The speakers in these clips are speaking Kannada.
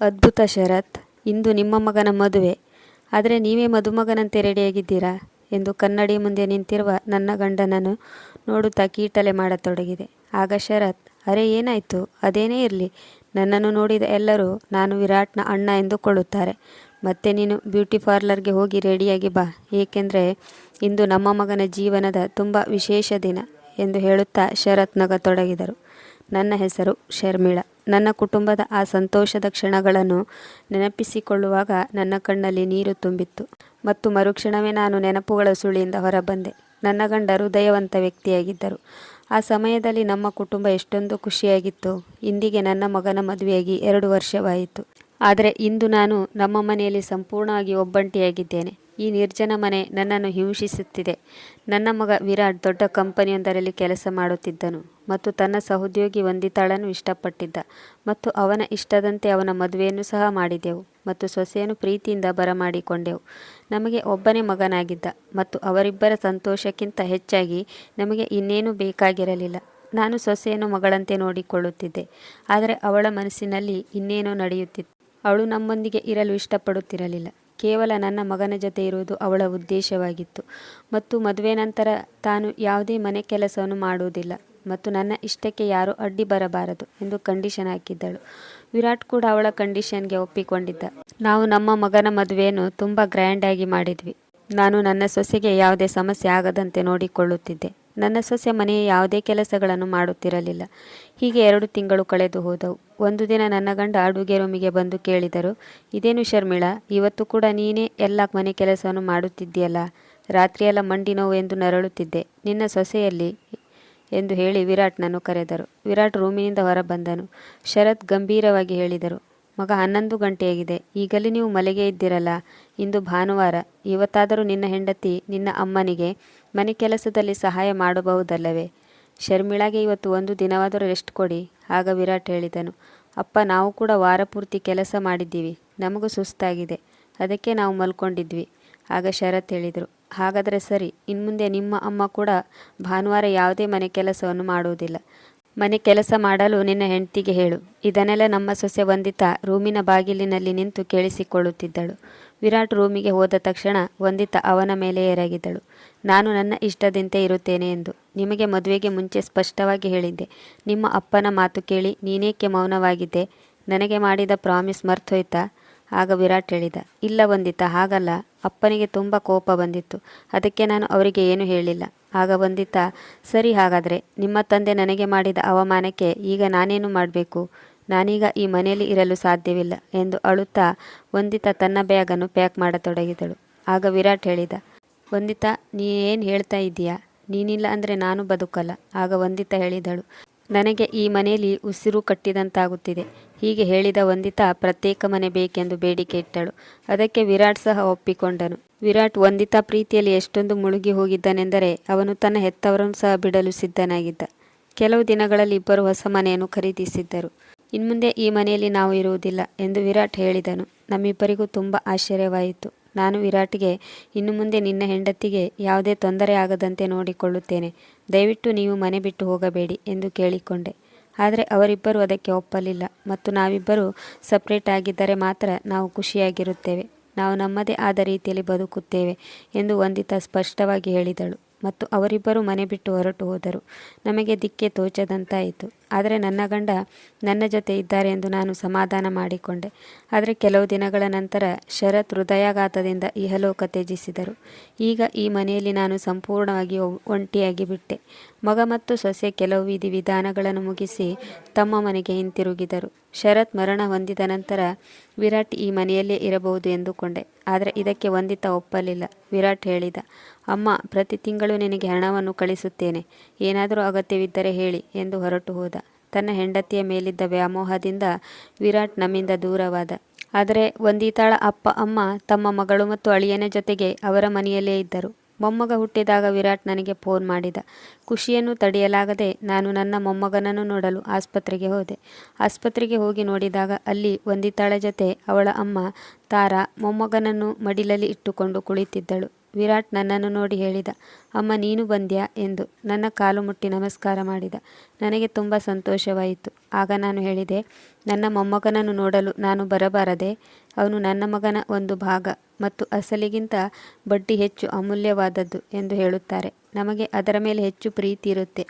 ಅದ್ಭುತ ಶರತ್, ಇಂದು ನಿಮ್ಮ ಮಗನ ಮದುವೆ. ಆದರೆ ನೀವೇ ಮದುಮಗನಂತೆ ರೆಡಿಯಾಗಿದ್ದೀರಾ? ಎಂದು ಕನ್ನಡಿ ಮುಂದೆ ನಿಂತಿರುವ ನನ್ನ ಗಂಡನನ್ನು ನೋಡುತ್ತಾ ಕೀಟಲೆ ಮಾಡತೊಡಗಿದೆ. ಆಗ ಶರತ್, ಅರೆ ಏನಾಯಿತು? ಅದೇನೇ ಇರಲಿ? ನನ್ನನ್ನು ನೋಡಿದ ಎಲ್ಲರೂ, ನಾನು ವಿರಾಟ್ನ ಅಣ್ಣ ಎಂದುಕೊಳ್ಳುತ್ತಾರೆ. ಮತ್ತೆ ನೀನು ಬ್ಯೂಟಿ ಪಾರ್ಲರ್ಗೆ ಹೋಗಿ ರೆಡಿಯಾಗಿ ಬಾ. ಏಕೆಂದರೆ ಇಂದು ನಮ್ಮ ಮಗನ ಜೀವನದ ತುಂಬ ವಿಶೇಷ ದಿನ ಎಂದು ಹೇಳುತ್ತಾ ಶರತ್ ನಗತೊಡಗಿದರು. ನನ್ನ ಹೆಸರು ಶರ್ಮಿಳಾ. ನನ್ನ ಕುಟುಂಬದ ಆ ಸಂತೋಷದ ಕ್ಷಣಗಳನ್ನು ನೆನಪಿಸಿಕೊಳ್ಳುವಾಗ ನನ್ನ ಕಣ್ಣಲ್ಲಿ ನೀರು ತುಂಬಿತ್ತು. ಮತ್ತು ಮರುಕ್ಷಣವೇ ನಾನು ನೆನಪುಗಳ ಸುಳಿಯಿಂದ ಹೊರಬಂದೆ. ನನ್ನ ಗಂಡ ಹೃದಯವಂತ ವ್ಯಕ್ತಿಯಾಗಿದ್ದರು. ಆ ಸಮಯದಲ್ಲಿ ನಮ್ಮ ಕುಟುಂಬ ಎಷ್ಟೊಂದು ಖುಷಿಯಾಗಿತ್ತು, ಇಂದಿಗೆ ನನ್ನ ಮಗನ ಮದುವೆಯಾಗಿ ಎರಡು ವರ್ಷವಾಯಿತು. ಆದರೆ ಇಂದು ನಾನು ನಮ್ಮ ಮನೆಯಲ್ಲಿ ಸಂಪೂರ್ಣವಾಗಿ ಒಬ್ಬಂಟಿಯಾಗಿದ್ದೇನೆ. ಈ ನಿರ್ಜನ ಮನೆ ನನ್ನನ್ನು ಹಿಂಸಿಸುತ್ತಿದೆ. ನನ್ನ ಮಗ ವಿರಾಟ್ ದೊಡ್ಡ ಕಂಪನಿಯೊಂದರಲ್ಲಿ ಕೆಲಸ ಮಾಡುತ್ತಿದ್ದನು ಮತ್ತು ತನ್ನ ಸಹೋದ್ಯೋಗಿ ವಂದಿತಾಳನ್ನು ಇಷ್ಟಪಟ್ಟಿದ್ದ ಮತ್ತು ಅವನ ಇಷ್ಟದಂತೆ ಅವನ ಮದುವೆಯನ್ನು ಸಹ ಮಾಡಿದೆವು ಮತ್ತು ಸೊಸೆಯನ್ನು ಪ್ರೀತಿಯಿಂದ ಬರಮಾಡಿಕೊಂಡೆವು. ನಮಗೆ ಒಬ್ಬನೇ ಮಗನಾಗಿದ್ದ ಮತ್ತು ಅವರಿಬ್ಬರ ಸಂತೋಷಕ್ಕಿಂತ ಹೆಚ್ಚಾಗಿ ನಮಗೆ ಇನ್ನೇನು ಬೇಕಾಗಿರಲಿಲ್ಲ. ನಾನು ಸೊಸೆಯನ್ನು ಮಗಳಂತೆ ನೋಡಿಕೊಳ್ಳುತ್ತಿದ್ದೆ, ಆದರೆ ಅವಳ ಮನಸ್ಸಿನಲ್ಲಿ ಇನ್ನೇನೋ ನಡೆಯುತ್ತಿತ್ತು. ಅವಳು ನಮ್ಮೊಂದಿಗೆ ಇರಲು ಇಷ್ಟಪಡುತ್ತಿರಲಿಲ್ಲ. ಕೇವಲ ನನ್ನ ಮಗನ ಜೊತೆ ಇರುವುದು ಅವಳ ಉದ್ದೇಶವಾಗಿತ್ತು. ಮತ್ತು ಮದುವೆ ನಂತರ ತಾನು ಯಾವುದೇ ಮನೆ ಕೆಲಸವನ್ನು ಮಾಡುವುದಿಲ್ಲ. ಮತ್ತು ನನ್ನ ಇಷ್ಟಕ್ಕೆ ಯಾರೂ ಅಡ್ಡಿ ಬರಬಾರದು ಎಂದು ಕಂಡೀಷನ್ ಹಾಕಿದ್ದಳು. ವಿರಾಟ್ ಕೂಡ ಅವಳ ಕಂಡೀಷನ್ಗೆ ಒಪ್ಪಿಕೊಂಡಿದ್ದ. ನಾವು ನಮ್ಮ ಮಗನ ಮದುವೆಯನ್ನು ತುಂಬ ಗ್ರ್ಯಾಂಡಾಗಿ ಮಾಡಿದ್ವಿ. ನಾನು ನನ್ನ ಸೊಸೆಗೆ ಯಾವುದೇ ಸಮಸ್ಯೆ ಆಗದಂತೆ ನೋಡಿಕೊಳ್ಳುತ್ತಿದ್ದೆ. ನನ್ನ ಸೊಸೆ ಮನೆಯ ಯಾವುದೇ ಕೆಲಸಗಳನ್ನು ಮಾಡುತ್ತಿರಲಿಲ್ಲ. ಹೀಗೆ ಎರಡು ತಿಂಗಳು ಕಳೆದು ಹೋದವು. ಒಂದು ದಿನ ನನ್ನ ಗಂಡ ಅಡುಗೆ ರೂಮಿಗೆ ಬಂದು ಕೇಳಿದರು, ಇದೇನು ಶರ್ಮಿಳಾ, ಇವತ್ತು ಕೂಡ ನೀನೇ ಎಲ್ಲ ಮನೆ ಕೆಲಸವನ್ನು ಮಾಡುತ್ತಿದ್ದೀಯಲ್ಲ? ರಾತ್ರಿಯೆಲ್ಲ ಮಂಡಿ ನೋವು ಎಂದು ನರಳುತ್ತಿದ್ದೆ. ನಿನ್ನ ಸೊಸೆಯಲ್ಲಿ? ಎಂದು ಹೇಳಿ ವಿರಾಟ್ನನ್ನು ಕರೆದರು. ವಿರಾಟ್ ರೂಮಿನಿಂದ ಹೊರ ಬಂದನು ಶರತ್ ಗಂಭೀರವಾಗಿ ಹೇಳಿದರು, ಮಗ ಹನ್ನೊಂದು ಗಂಟೆಯಾಗಿದೆ. ಈಗಲೇ ನೀವು ಮಲೆಗೆ ಇದ್ದಿರಲ್ಲ? ಇಂದು ಭಾನುವಾರ, ಇವತ್ತಾದರೂ ನಿನ್ನ ಹೆಂಡತಿ ನಿನ್ನ ಅಮ್ಮನಿಗೆ ಮನೆ ಕೆಲಸದಲ್ಲಿ ಸಹಾಯ ಮಾಡಬಹುದಲ್ಲವೇ? ಶರ್ಮಿಳಾಗೆ ಇವತ್ತು ಒಂದು ದಿನವಾದರೂ ರೆಸ್ಟ್ ಕೊಡಿ, ಆಗ ವಿರಾಟ್ ಹೇಳಿದನು. ಅಪ್ಪ, ನಾವು ಕೂಡ ವಾರ ಪೂರ್ತಿ ಕೆಲಸ ಮಾಡಿದ್ದೀವಿ, ನಮಗೂ ಸುಸ್ತಾಗಿದೆ, ಅದಕ್ಕೆ ನಾವು ಮಲ್ಕೊಂಡಿದ್ವಿ, ಆಗ ಶರತ್ ಹೇಳಿದರು. ಹಾಗಾದರೆ ಸರಿ, ಇನ್ಮುಂದೆ ನಿಮ್ಮ ಅಮ್ಮ ಕೂಡ ಭಾನುವಾರ ಯಾವುದೇ ಮನೆ ಕೆಲಸವನ್ನು ಮಾಡುವುದಿಲ್ಲ. ಮನೆ ಕೆಲಸ ಮಾಡಲು ನಿನ್ನ ಹೆಂಡತಿಗೆ ಹೇಳು, ಇದನ್ನೆಲ್ಲ ನಮ್ಮ ಸೊಸೆ ವಂದಿತಾ ರೂಮಿನ ಬಾಗಿಲಿನಲ್ಲಿ ನಿಂತು ಕೇಳಿಸಿಕೊಳ್ಳುತ್ತಿದ್ದಳು. ವಿರಾಟ್ ರೂಮಿಗೆ ಹೋದ ತಕ್ಷಣ ವಂದಿತಾ ಅವನ ಮೇಲೆ ಎರಗಿದಳು. ನಾನು ನನ್ನ ಇಷ್ಟದಂತೆ ಇರುತ್ತೇನೆ ಎಂದು. ನಿಮಗೆ ಮದುವೆಗೆ ಮುಂಚೆ ಸ್ಪಷ್ಟವಾಗಿ ಹೇಳಿದ್ದೆ. ನಿಮ್ಮ ಅಪ್ಪನ ಮಾತು ಕೇಳಿ ನೀನೇಕೆ ಮೌನವಾಗಿದ್ದೆ? ನನಗೆ ಮಾಡಿದ ಪ್ರಾಮಿಸ್ ಮರ್ತೋಯ್ತಾ ಆಗ ವಿರಾಟ್ ಹೇಳಿದ. ಇಲ್ಲ ವಂದಿತ, ಹಾಗಲ್ಲ. ಅಪ್ಪನಿಗೆ ತುಂಬ ಕೋಪ ಬಂದಿತ್ತು. ಅದಕ್ಕೆ ನಾನು ಅವರಿಗೆ ಏನು ಹೇಳಿಲ್ಲ. ಆಗ ವಂದಿತ, ಸರಿ ಹಾಗಾದರೆ, ನಿಮ್ಮ ತಂದೆ ನನಗೆ ಮಾಡಿದ ಅವಮಾನಕ್ಕೆ ಈಗ ನಾನೇನು ಮಾಡಬೇಕು? ನಾನೀಗ ಈ ಮನೆಯಲ್ಲಿ ಇರಲು ಸಾಧ್ಯವಿಲ್ಲ ಎಂದು ಅಳುತ್ತಾ ವಂದಿತಾ ತನ್ನ ಬ್ಯಾಗನ್ನು ಪ್ಯಾಕ್ ಮಾಡತೊಡಗಿದಳು. ಆಗ ವಿರಾಟ್ ಹೇಳಿದ, ವಂದಿತಾ ನೀ ಏನು ಹೇಳ್ತಾ ಇದ್ದೀಯಾ? ನೀನಿಲ್ಲ ಅಂದರೆ ನಾನು ಬದುಕಲ್ಲ. ಆಗ ವಂದಿತಾ ಹೇಳಿದಳು, ನನಗೆ ಈ ಮನೆಯಲ್ಲಿ ಉಸಿರು ಕಟ್ಟಿದಂತಾಗುತ್ತಿದೆ. ಹೀಗೆ ಹೇಳಿದ ವಂದಿತಾ ಪ್ರತ್ಯೇಕ ಮನೆ ಬೇಕೆಂದು ಬೇಡಿಕೆ ಇಟ್ಟಳು. ಅದಕ್ಕೆ ವಿರಾಟ್ ಸಹ ಒಪ್ಪಿಕೊಂಡನು. ವಿರಾಟ್ ವಂದಿತಾ ಪ್ರೀತಿಯಲ್ಲಿ ಎಷ್ಟೊಂದು ಮುಳುಗಿ ಹೋಗಿದ್ದನೆಂದರೆ ಅವನು ತನ್ನ ಹೆತ್ತವರನ್ನು ಸಹ ಬಿಡಲು ಸಿದ್ಧನಾಗಿದ್ದ. ಕೆಲವು ದಿನಗಳಲ್ಲಿ ಇಬ್ಬರು ಹೊಸ ಮನೆಯನ್ನು ಖರೀದಿಸಿದ್ದರು. ಇನ್ಮುಂದೆ ಈ ಮನೆಯಲ್ಲಿ ನಾವು ಇರುವುದಿಲ್ಲ ಎಂದು ವಿರಾಟ್ ಹೇಳಿದನು. ನಮ್ಮಿಬ್ಬರಿಗೂ ತುಂಬ ಆಶ್ಚರ್ಯವಾಯಿತು. ನಾನು ವಿರಾಟ್ಗೆ, ಇನ್ನು ಮುಂದೆ ನಿನ್ನ ಹೆಂಡತಿಗೆ ಯಾವುದೇ ತೊಂದರೆ ಆಗದಂತೆ ನೋಡಿಕೊಳ್ಳುತ್ತೇನೆ. ದಯವಿಟ್ಟು ನೀವು ಮನೆ ಬಿಟ್ಟು ಹೋಗಬೇಡಿ ಎಂದು ಕೇಳಿಕೊಂಡೆ. ಆದರೆ ಅವರಿಬ್ಬರು ಅದಕ್ಕೆ ಒಪ್ಪಲಿಲ್ಲ. ಮತ್ತು ನಾವಿಬ್ಬರು ಸಪ್ರೇಟ್ ಆಗಿದ್ದರೆ ಮಾತ್ರ ನಾವು ಖುಷಿಯಾಗಿರುತ್ತೇವೆ. ನಾವು ನಮ್ಮದೇ ಆದ ರೀತಿಯಲ್ಲಿ ಬದುಕುತ್ತೇವೆ ಎಂದು ವಂದಿತ ಸ್ಪಷ್ಟವಾಗಿ ಹೇಳಿದಳು. ಮತ್ತು ಅವರಿಬ್ಬರು ಮನೆ ಬಿಟ್ಟು ಹೊರಟು ಹೋದರು. ನಮಗೆ ದಿಕ್ಕೆ ತೋಚದಂತಾಯಿತು. ಆದರೆ ನನ್ನ ಗಂಡ ನನ್ನ ಜೊತೆ ಇದ್ದಾರೆ ಎಂದು ನಾನು ಸಮಾಧಾನ ಮಾಡಿಕೊಂಡೆ. ಆದರೆ ಕೆಲವು ದಿನಗಳ ನಂತರ ಶರತ್ ಹೃದಯಾಘಾತದಿಂದ ಇಹಲೋಕ ತ್ಯಜಿಸಿದರು. ಈಗ ಈ ಮನೆಯಲ್ಲಿ ನಾನು ಸಂಪೂರ್ಣವಾಗಿ ಒಂಟಿಯಾಗಿ ಬಿಟ್ಟೆ. ಮಗ ಮತ್ತು ಸೊಸೆ ಕೆಲವು ವಿಧಿ ವಿಧಾನಗಳನ್ನು ಮುಗಿಸಿ ತಮ್ಮ ಮನೆಗೆ ಹಿಂತಿರುಗಿದರು. ಶರತ್ ಮರಣ ಹೊಂದಿದ ನಂತರ ವಿರಾಟ್ ಈ ಮನೆಯಲ್ಲೇ ಇರಬಹುದು ಎಂದುಕೊಂಡೆ. ಆದರೆ ಇದಕ್ಕೆ ವಂದಿತ ಒಪ್ಪಲಿಲ್ಲ. ವಿರಾಟ್ ಹೇಳಿದ, ಅಮ್ಮ, ಪ್ರತಿ ತಿಂಗಳು ನಿನಗೆ ಹಣವನ್ನು ಕಳಿಸುತ್ತೇನೆ. ಏನಾದರೂ ಅಗತ್ಯವಿದ್ದರೆ ಹೇಳಿ ಎಂದು ಹೊರಟು ಹೋದ. ತನ್ನ ಹೆಂಡತಿಯ ಮೇಲಿದ್ದ ವ್ಯಾಮೋಹದಿಂದ ವಿರಾಟ್ ನಮ್ಮಿಂದ ದೂರವಾದ. ಆದರೆ ಒಂದೀತಾಳ ಅಪ್ಪ, ಅಮ್ಮ, ತಮ್ಮ ಮಗಳು ಮತ್ತು ಅಳಿಯನ ಜೊತೆಗೆ ಅವರ ಮನೆಯಲ್ಲೇ ಇದ್ದರು. ಮೊಮ್ಮಗ ಹುಟ್ಟಿದಾಗ ವಿರಾಟ್ ನನಗೆ ಫೋನ್ ಮಾಡಿದ. ಖುಷಿಯನ್ನು ತಡೆಯಲಾಗದೆ ನಾನು ನನ್ನ ಮೊಮ್ಮಗನನ್ನು ನೋಡಲು ಆಸ್ಪತ್ರೆಗೆ ಹೋದೆ. ಆಸ್ಪತ್ರೆಗೆ ಹೋಗಿ ನೋಡಿದಾಗ ಅಲ್ಲಿ ವಂದಿತಾಳ ಜೊತೆ ಅವಳ ಅಮ್ಮ ತಾರಾ ಮೊಮ್ಮಗನನ್ನು ಮಡಿಲಲ್ಲಿ ಇಟ್ಟುಕೊಂಡು ಕುಳಿತಿದ್ದಳು. ವಿರಾಟ್ ನನ್ನನ್ನು ನೋಡಿ ಹೇಳಿದ, ಅಮ್ಮ, ನೀನು ಬಂದ್ಯಾ? ಎಂದು ನನ್ನ ಕಾಲು ಮುಟ್ಟಿ ನಮಸ್ಕಾರ ಮಾಡಿದ. ನನಗೆ ತುಂಬ ಸಂತೋಷವಾಯಿತು. ಆಗ ನಾನು ಹೇಳಿದೆ, ನನ್ನ ಮೊಮ್ಮಗನನ್ನು ನೋಡಲು ನಾನು ಬರಬಾರದೆ, ಅವನು ನನ್ನ ಮಗನ ಒಂದು ಭಾಗ ಮತ್ತು ಅಸಲಿಗಿಂತ ಬಡ್ಡಿ ಹೆಚ್ಚು ಅಮೂಲ್ಯವಾದದ್ದು ಎಂದು ಹೇಳುತ್ತಾರೆ. ನಮಗೆ ಅದರ ಮೇಲೆ ಹೆಚ್ಚು ಪ್ರೀತಿ ಇರುತ್ತೆ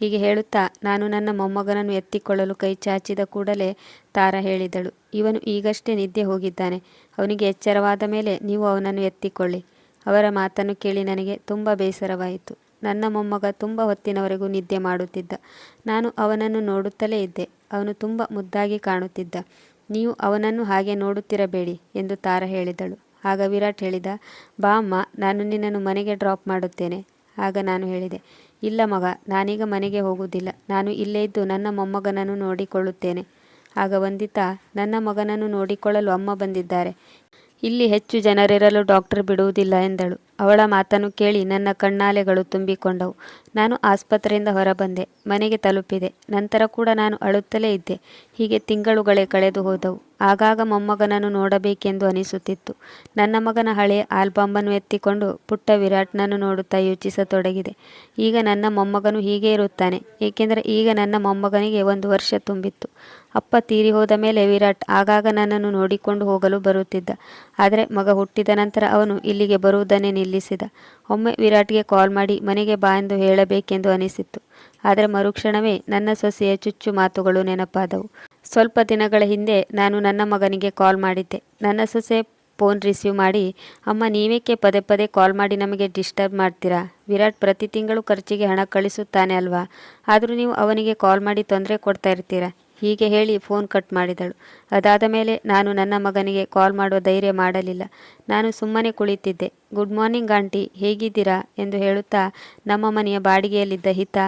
ಹೀಗೆ ಹೇಳುತ್ತಾ ನಾನು ನನ್ನ ಮೊಮ್ಮಗನನ್ನು ಎತ್ತಿಕೊಳ್ಳಲು ಕೈ ಚಾಚಿದ ಕೂಡಲೇ ತಾರ ಹೇಳಿದಳು. ಇವನು ಈಗಷ್ಟೇ ನಿದ್ದೆ ಹೋಗಿದ್ದಾನೆ. ಅವನಿಗೆ ಎಚ್ಚರವಾದ ಮೇಲೆ ನೀವು ಅವನನ್ನು ಎತ್ತಿಕೊಳ್ಳಿ. ಅವರ ಮಾತನ್ನು ಕೇಳಿ ನನಗೆ ತುಂಬ ಬೇಸರವಾಯಿತು. ನನ್ನ ಮೊಮ್ಮಗ ತುಂಬ ಹೊತ್ತಿನವರೆಗೂ ನಿದ್ದೆ ಮಾಡುತ್ತಿದ್ದ. ನಾನು ಅವನನ್ನು ನೋಡುತ್ತಲೇ ಇದ್ದೆ. ಅವನು ತುಂಬ ಮುದ್ದಾಗಿ ಕಾಣುತ್ತಿದ್ದ. ನೀವು ಅವನನ್ನು ಹಾಗೆ ನೋಡುತ್ತಿರಬೇಡಿ ಎಂದು ತಾರ ಹೇಳಿದಳು. ಆಗ ವಿರಾಟ್ ಹೇಳಿದ, ಬಾ ಅಮ್ಮ, ನಾನು ನಿನ್ನನ್ನು ಮನೆಗೆ ಡ್ರಾಪ್ ಮಾಡುತ್ತೇನೆ. ಆಗ ನಾನು ಹೇಳಿದೆ, ಇಲ್ಲ ಮಗ, ನಾನೀಗ ಮನೆಗೆ ಹೋಗುವುದಿಲ್ಲ. ನಾನು ಇಲ್ಲೇ ಇದ್ದು ನನ್ನ ಮೊಮ್ಮಗನನ್ನು ನೋಡಿಕೊಳ್ಳುತ್ತೇನೆ. ಆಗ ವಂದಿತಾ, ನನ್ನ ಮಗನನ್ನು ನೋಡಿಕೊಳ್ಳಲು ಅಮ್ಮ ಬಂದಿದ್ದಾರೆ. ಇಲ್ಲಿ ಹೆಚ್ಚು ಜನರಿರಲು ಡಾಕ್ಟರ್ ಬಿಡುವುದಿಲ್ಲ ಎಂದಳು. ಅವಳ ಮಾತನ್ನು ಕೇಳಿ ನನ್ನ ಕಣ್ಣಾಲೆಗಳು ತುಂಬಿಕೊಂಡವು. ನಾನು ಆಸ್ಪತ್ರೆಯಿಂದ ಹೊರಬಂದೆ. ಮನೆಗೆ ತಲುಪಿದೆ. ನಂತರ ಕೂಡ ನಾನು ಅಳುತ್ತಲೇ ಇದ್ದೆ. ಹೀಗೆ ತಿಂಗಳುಗಳೇ ಕಳೆದು ಹೋದವು. ಆಗಾಗ ಮೊಮ್ಮಗನನ್ನು ನೋಡಬೇಕೆಂದು ಅನಿಸುತ್ತಿತ್ತು. ನನ್ನ ಮಗನ ಹಳೆಯ ಆಲ್ಬಮ್ಮನ್ನು ಎತ್ತಿಕೊಂಡು ಪುಟ್ಟ ವಿರಾಟ್ನನ್ನು ನೋಡುತ್ತಾ ಯೋಚಿಸತೊಡಗಿದೆ. ಈಗ ನನ್ನ ಮೊಮ್ಮಗನು ಹೀಗೆ ಇರುತ್ತಾನೆ. ಏಕೆಂದರೆ ಈಗ ನನ್ನ ಮೊಮ್ಮಗನಿಗೆ ಒಂದು ವರ್ಷ ತುಂಬಿತ್ತು. ಅಪ್ಪ ತೀರಿ ಹೋದ ಮೇಲೆ ವಿರಾಟ್ ಆಗಾಗ ನನ್ನನ್ನು ನೋಡಿಕೊಂಡು ಹೋಗಲು ಬರುತ್ತಿದ್ದ. ಆದರೆ ಮಗ ಹುಟ್ಟಿದ ನಂತರ ಅವನು ಇಲ್ಲಿಗೆ ಬರುವುದನ್ನೇ ನಿಲ್ಲಿಸಿದ. ಒಮ್ಮೆ ವಿರಾಟ್ಗೆ ಕಾಲ್ ಮಾಡಿ, ಮನೆಗೆ ಬಾ ಎಂದು ಹೇಳಬೇಕೆಂದು ಅನಿಸಿತ್ತು. ಆದರೆ ಮರುಕ್ಷಣವೇ ನನ್ನ ಸೊಸೆಯ ಚುಚ್ಚು ಮಾತುಗಳು ನೆನಪಾದವು. ಸ್ವಲ್ಪ ದಿನಗಳ ಹಿಂದೆ ನಾನು ನನ್ನ ಮಗನಿಗೆ ಕಾಲ್ ಮಾಡಿದ್ದೆ. ನನ್ನ ಸೊಸೆ ಫೋನ್ ರಿಸೀವ್ ಮಾಡಿ, ಅಮ್ಮ, ನೀವೇಕೆ ಪದೇ ಪದೇ ಕಾಲ್ ಮಾಡಿ ನಮಗೆ ಡಿಸ್ಟರ್ಬ್ ಮಾಡ್ತೀರಾ? ವಿರಾಟ್ ಪ್ರತಿ ತಿಂಗಳು ಖರ್ಚಿಗೆ ಹಣ ಕಳಿಸುತ್ತಾನೆ ಅಲ್ವಾ? ಆದರೂ ನೀವು ಅವನಿಗೆ ಕಾಲ್ ಮಾಡಿ ತೊಂದರೆ ಕೊಡ್ತಾ ಇರ್ತೀರಾ? ಹೀಗೆ ಹೇಳಿ ಫೋನ್ ಕಟ್ ಮಾಡಿದಳು. ಅದಾದ ಮೇಲೆ ನಾನು ನನ್ನ ಮಗನಿಗೆ ಕಾಲ್ ಮಾಡುವ ಧೈರ್ಯ ಮಾಡಲಿಲ್ಲ. ನಾನು ಸುಮ್ಮನೆ ಕುಳಿತಿದ್ದೆ. ಗುಡ್ ಮಾರ್ನಿಂಗ್ ಆಂಟಿ, ಹೇಗಿದ್ದೀರಾ? ಎಂದು ಹೇಳುತ್ತಾ ನಮ್ಮ ಮನೆಯ ಬಾಡಿಗೆಯಲ್ಲಿದ್ದ ಹಿತ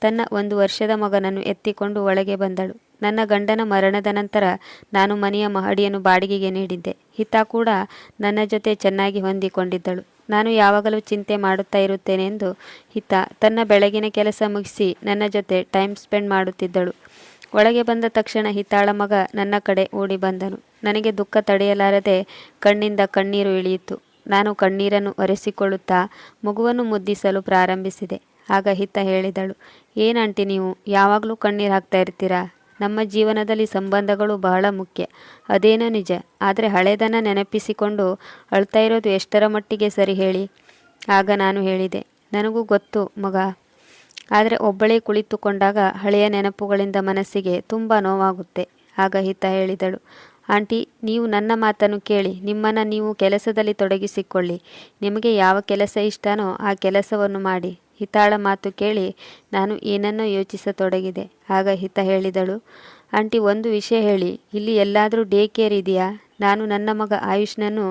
ತನ್ನ ಒಂದು ವರ್ಷದ ಮಗನನ್ನು ಎತ್ತಿಕೊಂಡು ಒಳಗೆ ಬಂದಳು. ನನ್ನ ಗಂಡನ ಮರಣದ ನಂತರ ನಾನು ಮನೆಯ ಮಹಡಿಯನ್ನು ಬಾಡಿಗೆಗೆ ನೀಡಿದ್ದೆ. ಹಿತ ಕೂಡ ನನ್ನ ಜೊತೆ ಚೆನ್ನಾಗಿ ಹೊಂದಿಕೊಂಡಿದ್ದಳು. ನಾನು ಯಾವಾಗಲೂ ಚಿಂತೆ ಮಾಡುತ್ತಾ ಇರುತ್ತೇನೆ ಎಂದು ಹಿತ ತನ್ನ ಬೆಳಗಿನ ಕೆಲಸ ಮುಗಿಸಿ ನನ್ನ ಜೊತೆ ಟೈಮ್ ಸ್ಪೆಂಡ್ ಮಾಡುತ್ತಿದ್ದಳು. ಒಳಗೆ ಬಂದ ತಕ್ಷಣ ಹಿತಾಳ ಮಗ ನನ್ನ ಕಡೆ ಓಡಿ ಬಂದನು. ನನಗೆ ದುಃಖ ತಡೆಯಲಾರದೆ ಕಣ್ಣಿಂದ ಕಣ್ಣೀರು ಇಳಿಯಿತು. ನಾನು ಕಣ್ಣೀರನ್ನು ಒರೆಸಿಕೊಳ್ಳುತ್ತಾ ಮಗುವನ್ನು ಮುದ್ದಿಸಲು ಪ್ರಾರಂಭಿಸಿದೆ. ಆಗ ಹಿತ ಹೇಳಿದಳು ಏನಂಟಿ ನೀವು? ಯಾವಾಗಲೂ ಕಣ್ಣೀರು ಹಾಕ್ತಾ ಇರ್ತೀರಾ? ನಮ್ಮ ಜೀವನದಲ್ಲಿ ಸಂಬಂಧಗಳು ಬಹಳ ಮುಖ್ಯ. ಅದೇನೋ ನಿಜ, ಆದರೆ ಹಳೆದನ್ನು ನೆನಪಿಸಿಕೊಂಡು ಅಳ್ತಾ ಇರೋದು ಎಷ್ಟರ ಮಟ್ಟಿಗೆ ಸರಿ ಹೇಳಿ? ಆಗ ನಾನು ಹೇಳಿದೆ, ನನಗೂ ಗೊತ್ತು ಮಗ ಆದರೆ ಒಬ್ಬಳೇ ಕುಳಿತುಕೊಂಡಾಗ ಹಳೆಯ ನೆನಪುಗಳಿಂದ ಮನಸ್ಸಿಗೆ ತುಂಬ ನೋವಾಗುತ್ತೆ. ಆಗ ಹಿತ ಹೇಳಿದಳು. ಆಂಟಿ, ನೀವು ನನ್ನ ಮಾತನ್ನು ಕೇಳಿ, ನಿಮ್ಮನ್ನು ನೀವು ಕೆಲಸದಲ್ಲಿ ತೊಡಗಿಸಿಕೊಳ್ಳಿ. ನಿಮಗೆ ಯಾವ ಕೆಲಸ ಇಷ್ಟನೋ ಆ ಕೆಲಸವನ್ನು ಮಾಡಿ. ಹಿತಾಳ ಮಾತು ಕೇಳಿ ನಾನು ಏನನ್ನೋ ಯೋಚಿಸತೊಡಗಿದೆ. ಆಗ ಹಿತ ಹೇಳಿದಳು. ಆಂಟಿ, ಒಂದು ವಿಷಯ ಹೇಳಿ, ಇಲ್ಲಿ ಎಲ್ಲಾದರೂ ಡೇ ಕೇರ್ ಇದೆಯಾ? ನಾನು ನನ್ನ ಮಗ ಆಯುಷ್ನನ್ನು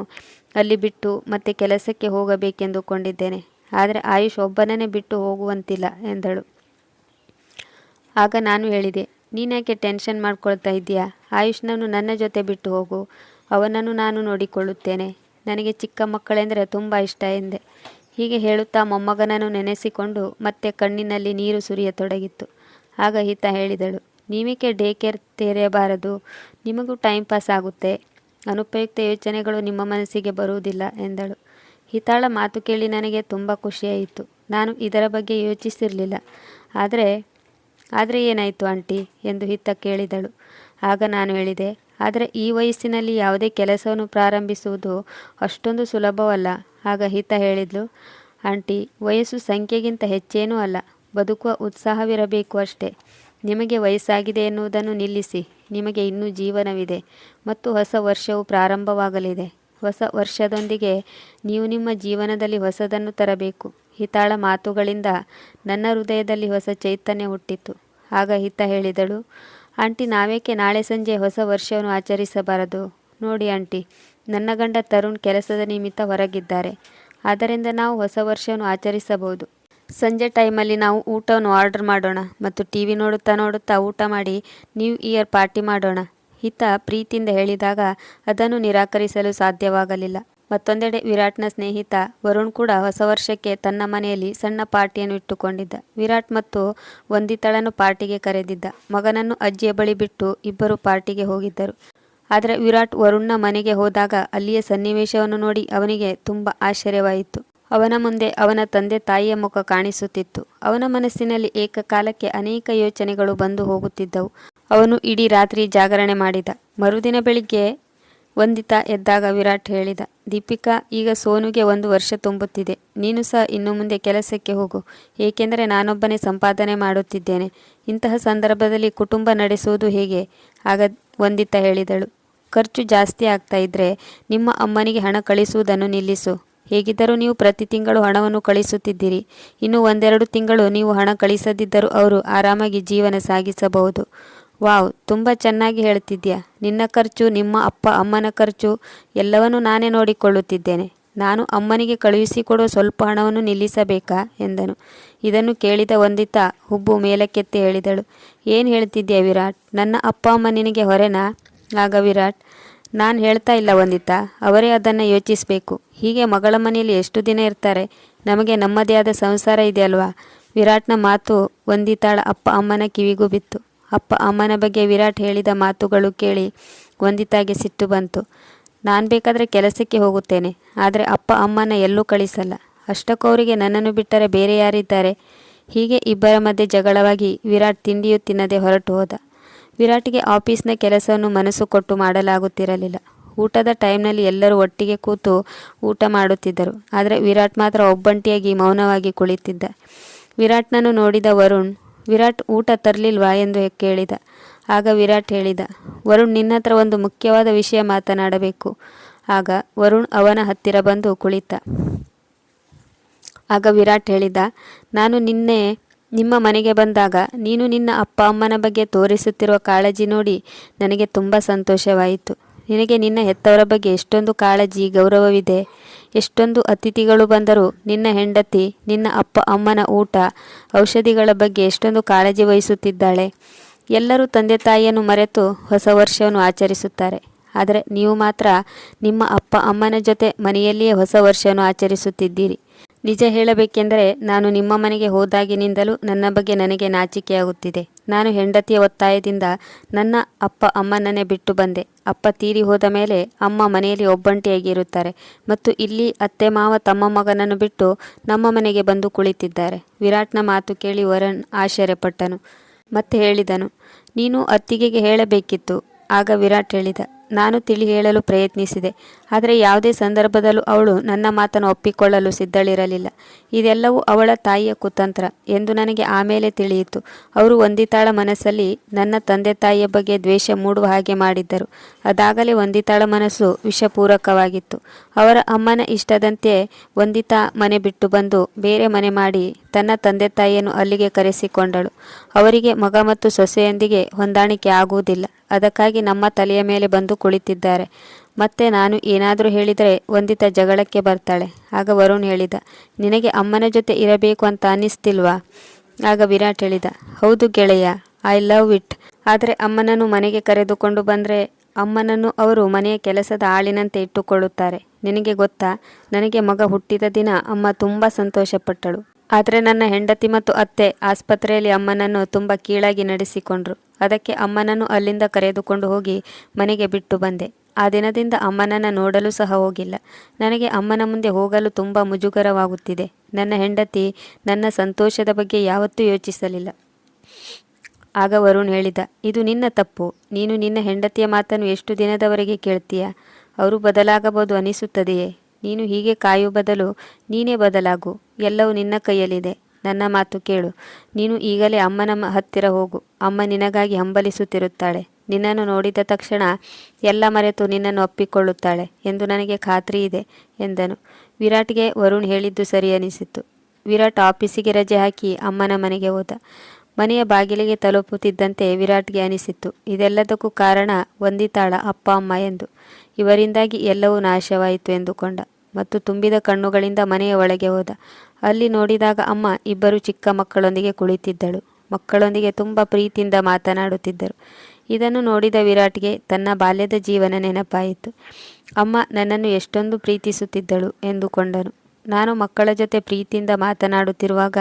ಅಲ್ಲಿ ಬಿಟ್ಟು ಮತ್ತೆ ಕೆಲಸಕ್ಕೆ ಹೋಗಬೇಕೆಂದುಕೊಂಡಿದ್ದೇನೆ. ಆದರೆ ಆಯುಷ್ ಒಬ್ಬನೇ ಬಿಟ್ಟು ಹೋಗುವಂತಿಲ್ಲ ಎಂದಳು. ಆಗ ನಾನು ಹೇಳಿದೆ ನೀನ್ಯಾಕೆ ಟೆನ್ಷನ್ ಮಾಡ್ಕೊಳ್ತಾ ಇದ್ದೀಯಾ? ಆಯುಷ್ನನ್ನು ನನ್ನ ಜೊತೆ ಬಿಟ್ಟು ಹೋಗು. ಅವನನ್ನು ನಾನು ನೋಡಿಕೊಳ್ಳುತ್ತೇನೆ. ನನಗೆ ಚಿಕ್ಕ ಮಕ್ಕಳೆಂದರೆ ತುಂಬ ಇಷ್ಟ ಎಂದೆ. ಹೀಗೆ ಹೇಳುತ್ತಾ ಮೊಮ್ಮಗನನ್ನು ನೆನೆಸಿಕೊಂಡು ಮತ್ತೆ ಕಣ್ಣಿನಲ್ಲಿ ನೀರು ಸುರಿಯತೊಡಗಿತ್ತು. ಆಗ ಹಿತ ಹೇಳಿದಳು, ನೀವೇಕೆ ಡೇ ಕೇರ್ ತೆರೆಯಬಾರದು. ನಿಮಗೂ ಟೈಮ್ ಪಾಸ್ ಆಗುತ್ತೆ. ಅನುಪಯುಕ್ತ ಯೋಚನೆಗಳು ನಿಮ್ಮ ಮನಸ್ಸಿಗೆ ಬರುವುದಿಲ್ಲ ಎಂದಳು. ಹಿತಾಳ ಮಾತು ಕೇಳಿ ನನಗೆ ತುಂಬ ಖುಷಿಯಾಯಿತು. ನಾನು ಇದರ ಬಗ್ಗೆ ಯೋಚಿಸಿರಲಿಲ್ಲ. ಆದರೆ ಆದರೆ ಏನಾಯಿತು ಆಂಟಿ? ಎಂದು ಹಿತ್ತ ಕೇಳಿದಳು. ಆಗ ನಾನು ಹೇಳಿದೆ, ಆದರೆ ಈ ವಯಸ್ಸಿನಲ್ಲಿ ಯಾವುದೇ ಕೆಲಸವನ್ನು ಪ್ರಾರಂಭಿಸುವುದು ಅಷ್ಟೊಂದು ಸುಲಭವಲ್ಲ. ಆಗ ಹಿತ ಹೇಳಿದ್ಲು, ಆಂಟಿ, ವಯಸ್ಸು ಸಂಖ್ಯೆಗಿಂತ ಹೆಚ್ಚೇನೂ ಅಲ್ಲ. ಬದುಕುವ ಉತ್ಸಾಹವಿರಬೇಕು ಅಷ್ಟೇ. ನಿಮಗೆ ವಯಸ್ಸಾಗಿದೆ ಎನ್ನುವುದನ್ನು ನಿಲ್ಲಿಸಿ. ನಿಮಗೆ ಇನ್ನೂ ಜೀವನವಿದೆ ಮತ್ತು ಹೊಸ ವರ್ಷವು ಪ್ರಾರಂಭವಾಗಲಿದೆ. ಹೊಸ ವರ್ಷದೊಂದಿಗೆ ನೀವು ನಿಮ್ಮ ಜೀವನದಲ್ಲಿ ಹೊಸದನ್ನು ತರಬೇಕು. ಹಿತಾಳ ಮಾತುಗಳಿಂದ ನನ್ನ ಹೃದಯದಲ್ಲಿ ಹೊಸ ಚೈತನ್ಯ ಹುಟ್ಟಿತು. ಆಗ ಹಿತ ಹೇಳಿದಳು, ಆಂಟಿ, ನಾವೇಕೆ ನಾಳೆ ಸಂಜೆ ಹೊಸ ವರ್ಷವನ್ನು ಆಚರಿಸಬಾರದು? ನೋಡಿ ಆಂಟಿ, ನನ್ನ ಗಂಡ ತರುಣ್ ಕೆಲಸದ ನಿಮಿತ್ತ ಹೊರಗಿದ್ದಾರೆ. ಆದ್ದರಿಂದ ನಾವು ಹೊಸ ವರ್ಷವನ್ನು ಆಚರಿಸಬಹುದು. ಸಂಜೆ ಟೈಮಲ್ಲಿ ನಾವು ಊಟವನ್ನು ಆರ್ಡರ್ ಮಾಡೋಣ ಮತ್ತು ಟಿ ವಿ ನೋಡುತ್ತಾ ನೋಡುತ್ತಾ ಊಟ ಮಾಡಿ ನ್ಯೂ ಇಯರ್ ಪಾರ್ಟಿ ಮಾಡೋಣ. ಹಿತ ಪ್ರೀತಿಯಿಂದ ಹೇಳಿದಾಗ ಅದನ್ನು ನಿರಾಕರಿಸಲು ಸಾಧ್ಯವಾಗಲಿಲ್ಲ. ಮತ್ತೊಂದೆಡೆ ವಿರಾಟ್ನ ಸ್ನೇಹಿತ ವರುಣ್ ಕೂಡ ಹೊಸ ವರ್ಷಕ್ಕೆ ತನ್ನ ಮನೆಯಲ್ಲಿ ಸಣ್ಣ ಪಾರ್ಟಿಯನ್ನು ಇಟ್ಟುಕೊಂಡಿದ್ದ. ವಿರಾಟ್ ಮತ್ತು ವಂದಿತಳನ್ನು ಪಾರ್ಟಿಗೆ ಕರೆದಿದ್ದ. ಮಗನನ್ನು ಅಜ್ಜಿಯ ಬಳಿ ಬಿಟ್ಟು ಇಬ್ಬರು ಪಾರ್ಟಿಗೆ ಹೋಗಿದ್ದರು. ಆದರೆ ವಿರಾಟ್ ವರುಣ್ನ ಮನೆಗೆ ಹೋದಾಗ ಅಲ್ಲಿಯ ಸನ್ನಿವೇಶವನ್ನು ನೋಡಿ ಅವನಿಗೆ ತುಂಬ ಆಶ್ಚರ್ಯವಾಯಿತು. ಅವನ ಮುಂದೆ ಅವನ ತಂದೆ ತಾಯಿಯ ಮುಖ ಕಾಣಿಸುತ್ತಿತ್ತು. ಅವನ ಮನಸ್ಸಿನಲ್ಲಿ ಏಕಕಾಲಕ್ಕೆ ಅನೇಕ ಯೋಚನೆಗಳು ಬಂದು ಹೋಗುತ್ತಿದ್ದವು. ಅವನು ಇಡೀ ರಾತ್ರಿ ಜಾಗರಣೆ ಮಾಡಿದ. ಮರುದಿನ ಬೆಳಿಗ್ಗೆ ವಂದಿತಾ ಎದ್ದಾಗ ವಿರಾಟ್ ಹೇಳಿದ, ದೀಪಿಕಾ, ಈಗ ಸೋನುಗೆ ಒಂದು ವರ್ಷ ತುಂಬುತ್ತಿದೆ. ನೀನು ಸಹ ಇನ್ನು ಮುಂದೆ ಕೆಲಸಕ್ಕೆ ಹೋಗು. ಏಕೆಂದರೆ ನಾನೊಬ್ಬನೇ ಸಂಪಾದನೆ ಮಾಡುತ್ತಿದ್ದೇನೆ. ಇಂತಹ ಸಂದರ್ಭದಲ್ಲಿ ಕುಟುಂಬ ನಡೆಸುವುದು ಹೇಗೆ? ಆಗ ವಂದಿತಾ ಹೇಳಿದಳು, ಖರ್ಚು ಜಾಸ್ತಿ ಆಗ್ತಾ ಇದ್ರೆ ನಿಮ್ಮ ಅಮ್ಮನಿಗೆ ಹಣ ಕಳಿಸುವುದನ್ನು ನಿಲ್ಲಿಸು. ಹೇಗಿದ್ದರೂ ನೀವು ಪ್ರತಿ ತಿಂಗಳು ಹಣವನ್ನು ಕಳಿಸುತ್ತಿದ್ದೀರಿ. ಇನ್ನು ಒಂದೆರಡು ತಿಂಗಳು ನೀವು ಹಣ ಕಳಿಸದಿದ್ದರೂ ಅವರು ಆರಾಮಾಗಿ ಜೀವನ ಸಾಗಿಸಬಹುದು. ವಾವ್, ತುಂಬ ಚೆನ್ನಾಗಿ ಹೇಳ್ತಿದ್ಯಾ. ನಿನ್ನ ಖರ್ಚು, ನಿಮ್ಮ ಅಪ್ಪ, ಅಮ್ಮನ ಖರ್ಚು, ಎಲ್ಲವನ್ನೂ ನಾನೇ ನೋಡಿಕೊಳ್ಳುತ್ತಿದ್ದೇನೆ. ನಾನು ಅಮ್ಮನಿಗೆ ಕಳುಹಿಸಿಕೊಡುವ ಸ್ವಲ್ಪ ಹಣವನ್ನು ನಿಲ್ಲಿಸಬೇಕಾ? ಎಂದನು. ಇದನ್ನು ಕೇಳಿದ ವಂದಿತ ಹುಬ್ಬು ಮೇಲಕ್ಕೆತ್ತಿ ಹೇಳಿದಳು. ಏನು ಹೇಳ್ತಿದ್ಯಾ ವಿರಾಟ್? ನನ್ನ ಅಪ್ಪ ಅಮ್ಮ ನಿನಗೆ ಹೊರೆನಾ? ಆಗ ವಿರಾಟ್ ನಾನು ಹೇಳ್ತಾ ಇಲ್ಲ ವಂದಿತಾ, ಅವರೇ ಅದನ್ನು ಯೋಚಿಸಬೇಕು. ಹೀಗೆ ಮಗಳ ಮನೆಯಲ್ಲಿ ಎಷ್ಟು ದಿನ ಇರ್ತಾರೆ? ನಮಗೆ ನಮ್ಮದೇ ಆದ ಸಂಸಾರ ಇದೆ ಅಲ್ವಾ ವಿರಾಟ್ನ ಮಾತು ವಂದಿತಾಳ ಅಪ್ಪ ಅಮ್ಮನ ಕಿವಿಗೂ ಬಿತ್ತು. ಅಪ್ಪ ಅಮ್ಮನ ಬಗ್ಗೆ ವಿರಾಟ್ ಹೇಳಿದ ಮಾತುಗಳು ಕೇಳಿ ವಂದಿತಾಗೆ ಸಿಟ್ಟು ಬಂತು. ನಾನು ಬೇಕಾದರೆ ಕೆಲಸಕ್ಕೆ ಹೋಗುತ್ತೇನೆ, ಆದರೆ ಅಪ್ಪ ಅಮ್ಮನ ಎಲ್ಲೂ ಕಳಿಸಲ್ಲ. ಅಷ್ಟಕ್ಕೂ ನನ್ನನ್ನು ಬಿಟ್ಟರೆ ಬೇರೆ ಯಾರಿದ್ದಾರೆ? ಹೀಗೆ ಇಬ್ಬರ ಮಧ್ಯೆ ಜಗಳವಾಗಿ ವಿರಾಟ್ ತಿಂಡಿಯೂ ತಿನ್ನದೆ ಹೊರಟು ಹೋದ. ವಿರಾಟ್ಗೆ ಆಫೀಸ್ನ ಕೆಲಸವನ್ನು ಮನಸ್ಸು ಕೊಟ್ಟು ಮಾಡಲಾಗುತ್ತಿರಲಿಲ್ಲ. ಊಟದ ಟೈಮ್ನಲ್ಲಿ ಎಲ್ಲರೂ ಒಟ್ಟಿಗೆ ಕೂತು ಊಟ ಮಾಡುತ್ತಿದ್ದರು. ಆದರೆ ವಿರಾಟ್ ಮಾತ್ರ ಒಬ್ಬಂಟಿಯಾಗಿ ಮೌನವಾಗಿ ಕುಳಿತಿದ್ದ. ವಿರಾಟ್ನನ್ನು ನೋಡಿದ ವರುಣ್, ವಿರಾಟ್, ಊಟ ತರಲಿಲ್ವಾ? ಎಂದು ಕೇಳಿದ. ಆಗ ವಿರಾಟ್ ಹೇಳಿದ, ವರುಣ್, ನಿನ್ನ ಹತ್ರ ಒಂದು ಮುಖ್ಯವಾದ ವಿಷಯ ಮಾತನಾಡಬೇಕು. ಆಗ ವರುಣ್ ಅವನ ಹತ್ತಿರ ಬಂದು ಕುಳಿತ. ಆಗ ವಿರಾಟ್ ಹೇಳಿದ, ನಾನು ನಿನ್ನೆ ನಿಮ್ಮ ಮನೆಗೆ ಬಂದಾಗ ನೀನು ನಿನ್ನ ಅಪ್ಪ ಅಮ್ಮನ ಬಗ್ಗೆ ತೋರಿಸುತ್ತಿರುವ ಕಾಳಜಿ ನೋಡಿ ನನಗೆ ತುಂಬ ಸಂತೋಷವಾಯಿತು. ನಿನಗೆ ನಿನ್ನ ಹೆತ್ತವರ ಬಗ್ಗೆ ಎಷ್ಟೊಂದು ಕಾಳಜಿ, ಗೌರವವಿದೆ. ಎಷ್ಟೊಂದು ಅತಿಥಿಗಳು ಬಂದರೂ ನಿನ್ನ ಹೆಂಡತಿ, ನಿನ್ನ ಅಪ್ಪ ಅಮ್ಮನ ಊಟ, ಔಷಧಿಗಳ ಬಗ್ಗೆ ಎಷ್ಟೊಂದು ಕಾಳಜಿ ವಹಿಸುತ್ತಿದ್ದಾಳೆ. ಎಲ್ಲರೂ ತಂದೆ ತಾಯಿಯನ್ನು ಮರೆತು ಹೊಸ ವರ್ಷವನ್ನು ಆಚರಿಸುತ್ತಾರೆ. ಆದರೆ ನೀವು ಮಾತ್ರ ನಿಮ್ಮ ಅಪ್ಪ ಅಮ್ಮನ ಜೊತೆ ಮನೆಯಲ್ಲಿಯೇ ಹೊಸ ವರ್ಷವನ್ನು ಆಚರಿಸುತ್ತಿದ್ದೀರಿ. ನಿಜ ಹೇಳಬೇಕೆಂದರೆ ನಾನು ನಿಮ್ಮ ಮನೆಗೆ ಹೋದಾಗಿನಿಂದಲೂ ನನ್ನ ಬಗ್ಗೆ ನನಗೆ ನಾಚಿಕೆಯಾಗುತ್ತಿದೆ. ನಾನು ಹೆಂಡತಿಯ ಒತ್ತಾಯದಿಂದ ನನ್ನ ಅಪ್ಪ ಅಮ್ಮನನ್ನೇ ಬಿಟ್ಟು ಬಂದೆ. ಅಪ್ಪ ತೀರಿ ಹೋದ ಮೇಲೆ ಅಮ್ಮ ಮನೆಯಲ್ಲಿ ಒಬ್ಬಂಟಿಯಾಗಿರುತ್ತಾರೆ ಮತ್ತು ಇಲ್ಲಿ ಅತ್ತೆ ಮಾವ ತಮ್ಮ ಮಗನನ್ನು ಬಿಟ್ಟು ನಮ್ಮ ಮನೆಗೆ ಬಂದು ಕುಳಿತಿದ್ದಾರೆ. ವಿರಾಟ್ನ ಮಾತು ಕೇಳಿ ವರನ್ ಆಶ್ಚರ್ಯಪಟ್ಟನು ಮತ್ತೆ ಹೇಳಿದನು, ನೀನು ಅತ್ತಿಗೆಗೆ ಹೇಳಬೇಕಿತ್ತು. ಆಗ ವಿರಾಟ್ ಹೇಳಿದ ನಾನು ತಿಳಿ ಹೇಳಲು ಪ್ರಯತ್ನಿಸಿದೆ. ಆದರೆ ಯಾವುದೇ ಸಂದರ್ಭದಲ್ಲೂ ಅವಳು ನನ್ನ ಮಾತನ್ನು ಒಪ್ಪಿಕೊಳ್ಳಲು ಸಿದ್ಧಳಿರಲಿಲ್ಲ. ಇದೆಲ್ಲವೂ ಅವಳ ತಾಯಿಯ ಕುತಂತ್ರ ಎಂದು ನನಗೆ ಆಮೇಲೆ ತಿಳಿಯಿತು. ಅವರು ಒಂದಿತಾಳ ಮನಸ್ಸಲ್ಲಿ ನನ್ನ ತಂದೆ ತಾಯಿಯ ಬಗ್ಗೆ ದ್ವೇಷ ಮೂಡುವ ಹಾಗೆ ಮಾಡಿದ್ದರು. ಅದಾಗಲೇ ಒಂದಿತಾಳ ಮನಸ್ಸು ವಿಷಪೂರಕವಾಗಿತ್ತು. ಅವರ ಅಮ್ಮನ ಇಷ್ಟದಂತೆ ವಂದಿತಾ ಮನೆ ಬಿಟ್ಟು ಬಂದು ಬೇರೆ ಮನೆ ಮಾಡಿ ತನ್ನ ತಂದೆ ತಾಯಿಯನ್ನು ಅಲ್ಲಿಗೆ ಕರೆಸಿಕೊಂಡಳು. ಅವರಿಗೆ ಮಗ ಮತ್ತು ಸೊಸೆಯೊಂದಿಗೆ ಹೊಂದಾಣಿಕೆ ಆಗುವುದಿಲ್ಲ. ಅದಕ್ಕಾಗಿ ನಮ್ಮ ತಲೆಯ ಮೇಲೆ ಬಂದು ಕುಳಿತಿದ್ದಾರೆ. ಮತ್ತೆ ನಾನು ಏನಾದರೂ ಹೇಳಿದರೆ ವಂದಿತ ಜಗಳಕ್ಕೆ ಬರ್ತಾಳೆ. ಆಗ ವರುಣ್ ಹೇಳಿದ, ನಿನಗೆ ಅಮ್ಮನ ಜೊತೆ ಇರಬೇಕು ಅಂತ ಅನ್ನಿಸ್ತಿಲ್ವಾ? ಆಗ ವಿರಾಟ್ ಹೇಳಿದ, ಹೌದು ಗೆಳೆಯ, ಐ ಲವ್ ಇಟ್. ಆದರೆ ಅಮ್ಮನನ್ನು ಮನೆಗೆ ಕರೆದುಕೊಂಡು ಬಂದರೆ ಅಮ್ಮನನ್ನು ಅವರು ಮನೆಯ ಕೆಲಸದ ಆಳಿನಂತೆ ಇಟ್ಟುಕೊಳ್ಳುತ್ತಾರೆ. ನಿನಗೆ ಗೊತ್ತಾ, ನನಗೆ ಮಗ ಹುಟ್ಟಿದ ದಿನ ಅಮ್ಮ ತುಂಬ ಸಂತೋಷಪಟ್ಟಳು. ಆದರೆ ನನ್ನ ಹೆಂಡತಿ ಮತ್ತು ಅತ್ತೆ ಆಸ್ಪತ್ರೆಯಲ್ಲಿ ಅಮ್ಮನನ್ನು ತುಂಬ ಕೀಳಾಗಿ ನಡೆಸಿಕೊಂಡ್ರು. ಅದಕ್ಕೆ ಅಮ್ಮನನ್ನು ಅಲ್ಲಿಂದ ಕರೆದುಕೊಂಡು ಹೋಗಿ ಮನೆಗೆ ಬಿಟ್ಟು ಬಂದೆ. ಆ ದಿನದಿಂದ ಅಮ್ಮನನ್ನು ನೋಡಲು ಸಹ ಹೋಗಿಲ್ಲ. ನನಗೆ ಅಮ್ಮನ ಮುಂದೆ ಹೋಗಲು ತುಂಬ ಮುಜುಗರವಾಗುತ್ತಿದೆ. ನನ್ನ ಹೆಂಡತಿ ನನ್ನ ಸಂತೋಷದ ಬಗ್ಗೆ ಯಾವತ್ತೂ ಯೋಚಿಸಲಿಲ್ಲ. ಆಗ ವರುಣ್ ಹೇಳಿದ, ಇದು ನಿನ್ನ ತಪ್ಪು. ನೀನು ನಿನ್ನ ಹೆಂಡತಿಯ ಮಾತನ್ನು ಎಷ್ಟು ದಿನದವರೆಗೆ ಕೇಳ್ತೀಯ? ಅವರು ಬದಲಾಗಬಹುದು ಅನಿಸುತ್ತದೆಯೇ? ನೀನು ಹೀಗೆ ಕಾಯುವ ಬದಲು ನೀನೇ ಬದಲಾಗು. ಎಲ್ಲವೂ ನಿನ್ನ ಕೈಯಲ್ಲಿದೆ. ನನ್ನ ಮಾತು ಕೇಳು. ನೀನು ಈಗಲೇ ಅಮ್ಮನ ಹತ್ತಿರ ಹೋಗು. ಅಮ್ಮ ನಿನಗಾಗಿ ಹಂಬಲಿಸುತ್ತಿರುತ್ತಾಳೆ. ನಿನ್ನನ್ನು ನೋಡಿದ ತಕ್ಷಣ ಎಲ್ಲ ಮರೆತು ನಿನ್ನನ್ನು ಒಪ್ಪಿಕೊಳ್ಳುತ್ತಾಳೆ ಎಂದು ನನಗೆ ಖಾತ್ರಿ ಇದೆ ಎಂದನು. ವಿರಾಟ್ಗೆ ವರುಣ್ ಹೇಳಿದ್ದು ಸರಿ ಅನಿಸಿತು ವಿರಾಟ್ ಆಫೀಸಿಗೆ ರಜೆ ಹಾಕಿ ಅಮ್ಮನ ಮನೆಗೆ ಹೋದ. ಮನೆಯ ಬಾಗಿಲಿಗೆ ತಲುಪುತ್ತಿದ್ದಂತೆ ವಿರಾಟ್ಗೆ ಅನಿಸಿತ್ತು. ಇದೆಲ್ಲದಕ್ಕೂ ಕಾರಣ ವಂದಿತಾಳ ಅಪ್ಪ, ಅಮ್ಮ ಎಂದು. ಇವರಿಂದಾಗಿ ಎಲ್ಲವೂ ನಾಶವಾಯಿತು ಎಂದುಕೊಂಡ. ಮತ್ತು ತುಂಬಿದ ಕಣ್ಣುಗಳಿಂದ ಮನೆಯ ಒಳಗೆ ಹೋದ. ಅಲ್ಲಿ ನೋಡಿದಾಗ ಅಮ್ಮ ಇಬ್ಬರು ಚಿಕ್ಕ ಮಕ್ಕಳೊಂದಿಗೆ ಕುಳಿತಿದ್ದಳು. ಮಕ್ಕಳೊಂದಿಗೆ ತುಂಬ ಪ್ರೀತಿಯಿಂದ ಮಾತನಾಡುತ್ತಿದ್ದರು. ಇದನ್ನು ನೋಡಿದ ವಿರಾಟ್ಗೆ ತನ್ನ ಬಾಲ್ಯದ ಜೀವನ ನೆನಪಾಯಿತು. ಅಮ್ಮ ನನ್ನನ್ನು ಎಷ್ಟೊಂದು ಪ್ರೀತಿಸುತ್ತಿದ್ದಳು ಎಂದುಕೊಂಡನು. ನಾನು ಮಕ್ಕಳ ಜೊತೆ ಪ್ರೀತಿಯಿಂದ ಮಾತನಾಡುತ್ತಿರುವಾಗ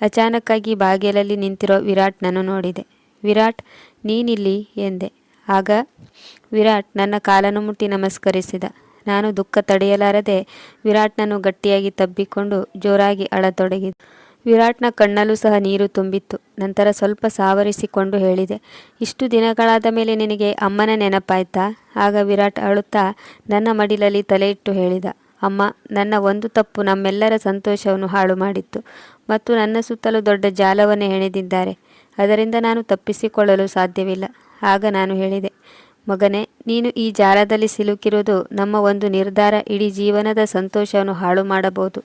ಅಚಾನಕ್ಕಾಗಿ ಬಾಗಿಲಲ್ಲಿ ನಿಂತಿರೋ ವಿರಾಟ್ನನ್ನು ನೋಡಿದೆ. ವಿರಾಟ್, ನೀನಿಲ್ಲಿ? ಎಂದೆ. ಆಗ ವಿರಾಟ್ ನನ್ನ ಕಾಲನ್ನು ಮುಟ್ಟಿ ನಮಸ್ಕರಿಸಿದ. ನಾನು ದುಃಖ ತಡೆಯಲಾರದೆ ವಿರಾಟ್ನನ್ನು ಗಟ್ಟಿಯಾಗಿ ತಬ್ಬಿಕೊಂಡು ಜೋರಾಗಿ ಅಳತೊಡಗಿದ ವಿರಾಟ್ನ ಕಣ್ಣಲ್ಲೂ ಸಹ ನೀರು ತುಂಬಿತ್ತು. ನಂತರ ಸ್ವಲ್ಪ ಸಾವರಿಸಿಕೊಂಡು ಹೇಳಿದೆ, ಇಷ್ಟು ದಿನಗಳಾದ ಮೇಲೆ ನಿನಗೆ ಅಮ್ಮನ ನೆನಪಾಯ್ತಾ? ಆಗ ವಿರಾಟ್ ಅಳುತ್ತಾ ನನ್ನ ಮಡಿಲಲ್ಲಿ ತಲೆ ಇಟ್ಟು ಹೇಳಿದ ಅಮ್ಮ, ನನ್ನ ಒಂದು ತಪ್ಪು ನಮ್ಮೆಲ್ಲರ ಸಂತೋಷವನ್ನು ಹಾಳು ಮಾಡಿತ್ತು ಮತ್ತು ನನ್ನ ಸುತ್ತಲೂ ದೊಡ್ಡ ಜಾಲವನ್ನು ಹೆಣೆದಿದ್ದಾರೆ ಅದರಿಂದ ನಾನು ತಪ್ಪಿಸಿಕೊಳ್ಳಲು ಸಾಧ್ಯವಿಲ್ಲ. ಆಗ ನಾನು ಹೇಳಿದೆ, ಮಗನೇ, ನೀನು ಈ ಜಾಲದಲ್ಲಿ ಸಿಲುಕಿರುವುದು ನಮ್ಮ ಒಂದು ನಿರ್ಧಾರ. ಇಡೀ ಜೀವನದ ಸಂತೋಷವನ್ನು ಹಾಳು ಮಾಡಬಹುದು.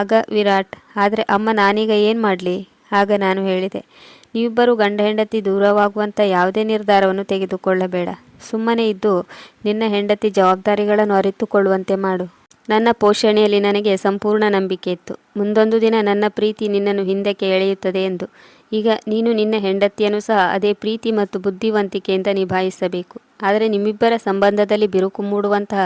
ಆಗ ವಿರಾಟ್, ಆದರೆ ಅಮ್ಮ, ನಾನೀಗ ಏನು ಮಾಡಲಿ? ಆಗ ನಾನು ಹೇಳಿದೆ, ನೀವಿಬ್ಬರು ಗಂಡ ಹೆಂಡತಿ ದೂರವಾಗುವಂಥ ಯಾವುದೇ ನಿರ್ಧಾರವನ್ನು ತೆಗೆದುಕೊಳ್ಳಬೇಡ. ಸುಮ್ಮನೆ ಇದ್ದು ನಿನ್ನ ಹೆಂಡತಿ ಜವಾಬ್ದಾರಿಗಳನ್ನು ಅರಿತುಕೊಳ್ಳುವಂತೆ ಮಾಡು. ನನ್ನ ಪೋಷಣೆಯಲ್ಲಿ ನನಗೆ ಸಂಪೂರ್ಣ ನಂಬಿಕೆ ಇತ್ತು. ಮುಂದೊಂದು ದಿನ ನನ್ನ ಪ್ರೀತಿ ನಿನ್ನನ್ನು ಹಿಂದಕ್ಕೆ ಎಳೆಯುತ್ತದೆ ಎಂದು. ಈಗ ನೀನು ನಿನ್ನ ಹೆಂಡತಿಯನ್ನು ಸಹ ಅದೇ ಪ್ರೀತಿ ಮತ್ತು ಬುದ್ಧಿವಂತಿಕೆಯಿಂದ ನಿಭಾಯಿಸಬೇಕು. ಆದರೆ ನಿಮ್ಮಿಬ್ಬರ ಸಂಬಂಧದಲ್ಲಿ ಬಿರುಕು ಮೂಡುವಂತಹ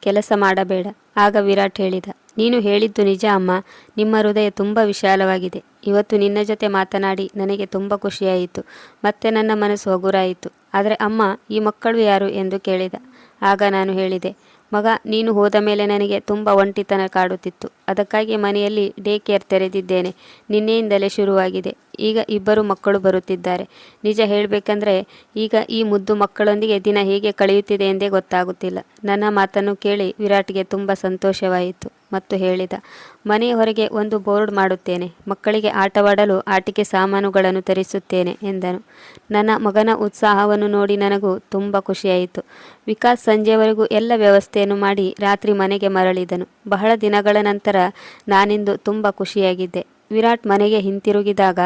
ಕೆಲಸ ಮಾಡಬೇಡ. ಆಗ ವಿರಾಟ್ ಹೇಳಿದ, ನೀನು ಹೇಳಿದ್ದು ನಿಜ ಅಮ್ಮ. ನಿಮ್ಮ ಹೃದಯ ತುಂಬ ವಿಶಾಲವಾಗಿದೆ. ಇವತ್ತು ನಿನ್ನ ಜೊತೆ ಮಾತನಾಡಿ ನನಗೆ ತುಂಬ ಖುಷಿಯಾಯಿತು. ಮತ್ತೆ ನನ್ನ ಮನಸ್ಸು ಹಗುರಾಯಿತು. ಆದರೆ ಅಮ್ಮ, ಈ ಮಕ್ಕಳು ಯಾರು? ಎಂದು ಕೇಳಿದ. ಆಗ ನಾನು ಹೇಳಿದೆ ಮಗ, ನೀನು ಹೋದ ಮೇಲೆ ನನಗೆ ತುಂಬ ಒಂಟಿತನ ಕಾಡುತ್ತಿತ್ತು. ಅದಕ್ಕಾಗಿ ಮನೆಯಲ್ಲಿ ಡೇ ಕೇರ್ ತೆರೆದಿದ್ದೇನೆ. ನಿನ್ನೆಯಿಂದಲೇ ಶುರುವಾಗಿದೆ. ಈಗ ಇಬ್ಬರು ಮಕ್ಕಳು ಬರುತ್ತಿದ್ದಾರೆ. ನಿಜ ಹೇಳಬೇಕಂದ್ರೆ, ಈಗ ಈ ಮುದ್ದು ಮಕ್ಕಳೊಂದಿಗೆ ದಿನ ಹೇಗೆ ಕಳೆಯುತ್ತಿದೆ ಎಂದೇ ಗೊತ್ತಾಗುತ್ತಿಲ್ಲ. ನನ್ನ ಮಾತನ್ನು ಕೇಳಿ ವಿರಾಟ್ಗೆ ತುಂಬ ಸಂತೋಷವಾಯಿತು. ಮತ್ತು ಹೇಳಿದ, ಮನೆಯ ಹೊರಗೆ ಒಂದು ಬೋರ್ಡ್ ಮಾಡುತ್ತೇನೆ, ಮಕ್ಕಳಿಗೆ ಆಟವಾಡಲು ಆಟಿಕೆ ಸಾಮಾನುಗಳನ್ನು ತರಿಸುತ್ತೇನೆ ಎಂದನು. ನನ್ನ ಮಗನ ಉತ್ಸಾಹವನ್ನು ನೋಡಿ ನನಗೂ ತುಂಬ ಖುಷಿಯಾಯಿತು. ವಿಕಾಸ್ ಸಂಜೆವರೆಗೂ ಎಲ್ಲ ವ್ಯವಸ್ಥೆಯನ್ನು ಮಾಡಿ ರಾತ್ರಿ ಮನೆಗೆ ಮರಳಿದನು. ಬಹಳ ದಿನಗಳ ನಂತರ ನಾನಿಂದು ತುಂಬ ಖುಷಿಯಾಗಿದ್ದೆ. ವಿರಾಟ್ ಮನೆಗೆ ಹಿಂತಿರುಗಿದಾಗ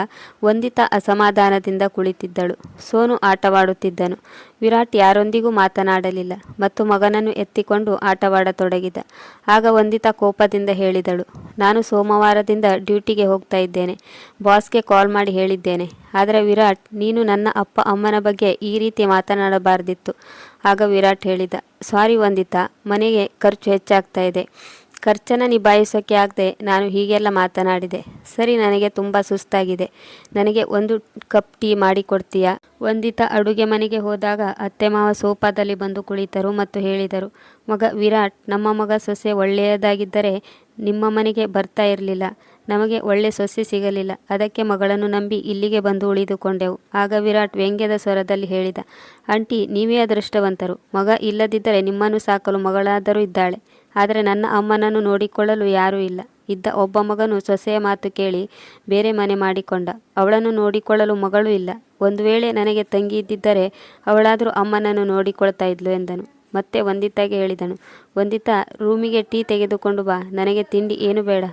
ವಂದಿತಾ ಅಸಮಾಧಾನದಿಂದ ಕುಳಿತಿದ್ದಳು. ಸೋನು ಆಟವಾಡುತ್ತಿದ್ದನು. ವಿರಾಟ್ ಯಾರೊಂದಿಗೂ ಮಾತನಾಡಲಿಲ್ಲ ಮತ್ತು ಮಗನನ್ನು ಎತ್ತಿಕೊಂಡು ಆಟವಾಡತೊಡಗಿದ. ಆಗ ವಂದಿತಾ ಕೋಪದಿಂದ ಹೇಳಿದಳು, ನಾನು ಸೋಮವಾರದಿಂದ ಡ್ಯೂಟಿಗೆ ಹೋಗ್ತಾ ಇದ್ದೇನೆ. ಬಾಸ್ಗೆ ಕಾಲ್ ಮಾಡಿ ಹೇಳಿದ್ದೇನೆ. ಆದರೆ ವಿರಾಟ್, ನೀನು ನನ್ನ ಅಪ್ಪ ಅಮ್ಮನ ಬಗ್ಗೆ ಈ ರೀತಿ ಮಾತನಾಡಬಾರ್ದಿತ್ತು. ಆಗ ವಿರಾಟ್ ಹೇಳಿದ, ಸಾರಿ ವಂದಿತಾ, ಮನೆಗೆ ಖರ್ಚು ಹೆಚ್ಚಾಗ್ತಾ ಇದೆ. ಖರ್ಚನ್ನು ನಿಭಾಯಿಸೋಕ್ಕೆ ಆಗದೆ ನಾನು ಹೀಗೆಲ್ಲ ಮಾತನಾಡಿದೆ. ಸರಿ, ನನಗೆ ತುಂಬ ಸುಸ್ತಾಗಿದೆ. ನನಗೆ ಒಂದು ಕಪ್ ಟೀ ಮಾಡಿಕೊಡ್ತೀಯಾ ವಂದಿತ ಅಡುಗೆ ಮನೆಗೆ ಹೋದಾಗ ಅತ್ತೆ ಮಾವ ಸೋಫಾದಲ್ಲಿ ಬಂದು ಕುಳಿತರು ಮತ್ತು ಹೇಳಿದರು, ಮಗ ವಿರಾಟ್, ನಮ್ಮ ಮಗ ಸೊಸೆ ಒಳ್ಳೆಯದಾಗಿದ್ದರೆ ನಿಮ್ಮ ಮನೆಗೆ ಬರ್ತಾ ಇರಲಿಲ್ಲ. ನಮಗೆ ಒಳ್ಳೆ ಸೊಸೆ ಸಿಗಲಿಲ್ಲ. ಅದಕ್ಕೆ ಮಗಳನ್ನು ನಂಬಿ ಇಲ್ಲಿಗೆ ಬಂದು ಉಳಿದುಕೊಂಡೆವು. ಆಗ ವಿರಾಟ್ ವ್ಯಂಗ್ಯದ ಸ್ವರದಲ್ಲಿ ಹೇಳಿದ, ಆಂಟಿ, ನೀವೇ ಅದೃಷ್ಟವಂತರು. ಮಗ ಇಲ್ಲದಿದ್ದರೆ ನಿಮ್ಮನ್ನು ಸಾಕಲು ಮಗಳಾದರೂ ಇದ್ದಾಳೆ. ಆದರೆ ನನ್ನ ಅಮ್ಮನನ್ನು ನೋಡಿಕೊಳ್ಳಲು ಯಾರೂ ಇಲ್ಲ. ಇದ್ದ ಒಬ್ಬ ಮಗನು ಸೊಸೆಯ ಮಾತು ಕೇಳಿ ಬೇರೆ ಮನೆ ಮಾಡಿಕೊಂಡ. ಅವಳನ್ನು ನೋಡಿಕೊಳ್ಳಲು ಮಗಳು ಇಲ್ಲ. ಒಂದು ವೇಳೆ ನನಗೆ ತಂಗಿ ಇದ್ದಿದ್ದರೆ ಅವಳಾದರೂ ಅಮ್ಮನನ್ನು ನೋಡಿಕೊಳ್ತಾ ಇದ್ಲು ಎಂದನು. ಮತ್ತೆ ವಂದಿತಾಗೆ ಹೇಳಿದನು. ವಂದಿತಾ, ರೂಮಿಗೆ ಟೀ ತೆಗೆದುಕೊಂಡು ಬಾ. ನನಗೆ ತಿಂಡಿ ಏನು ಬೇಡ.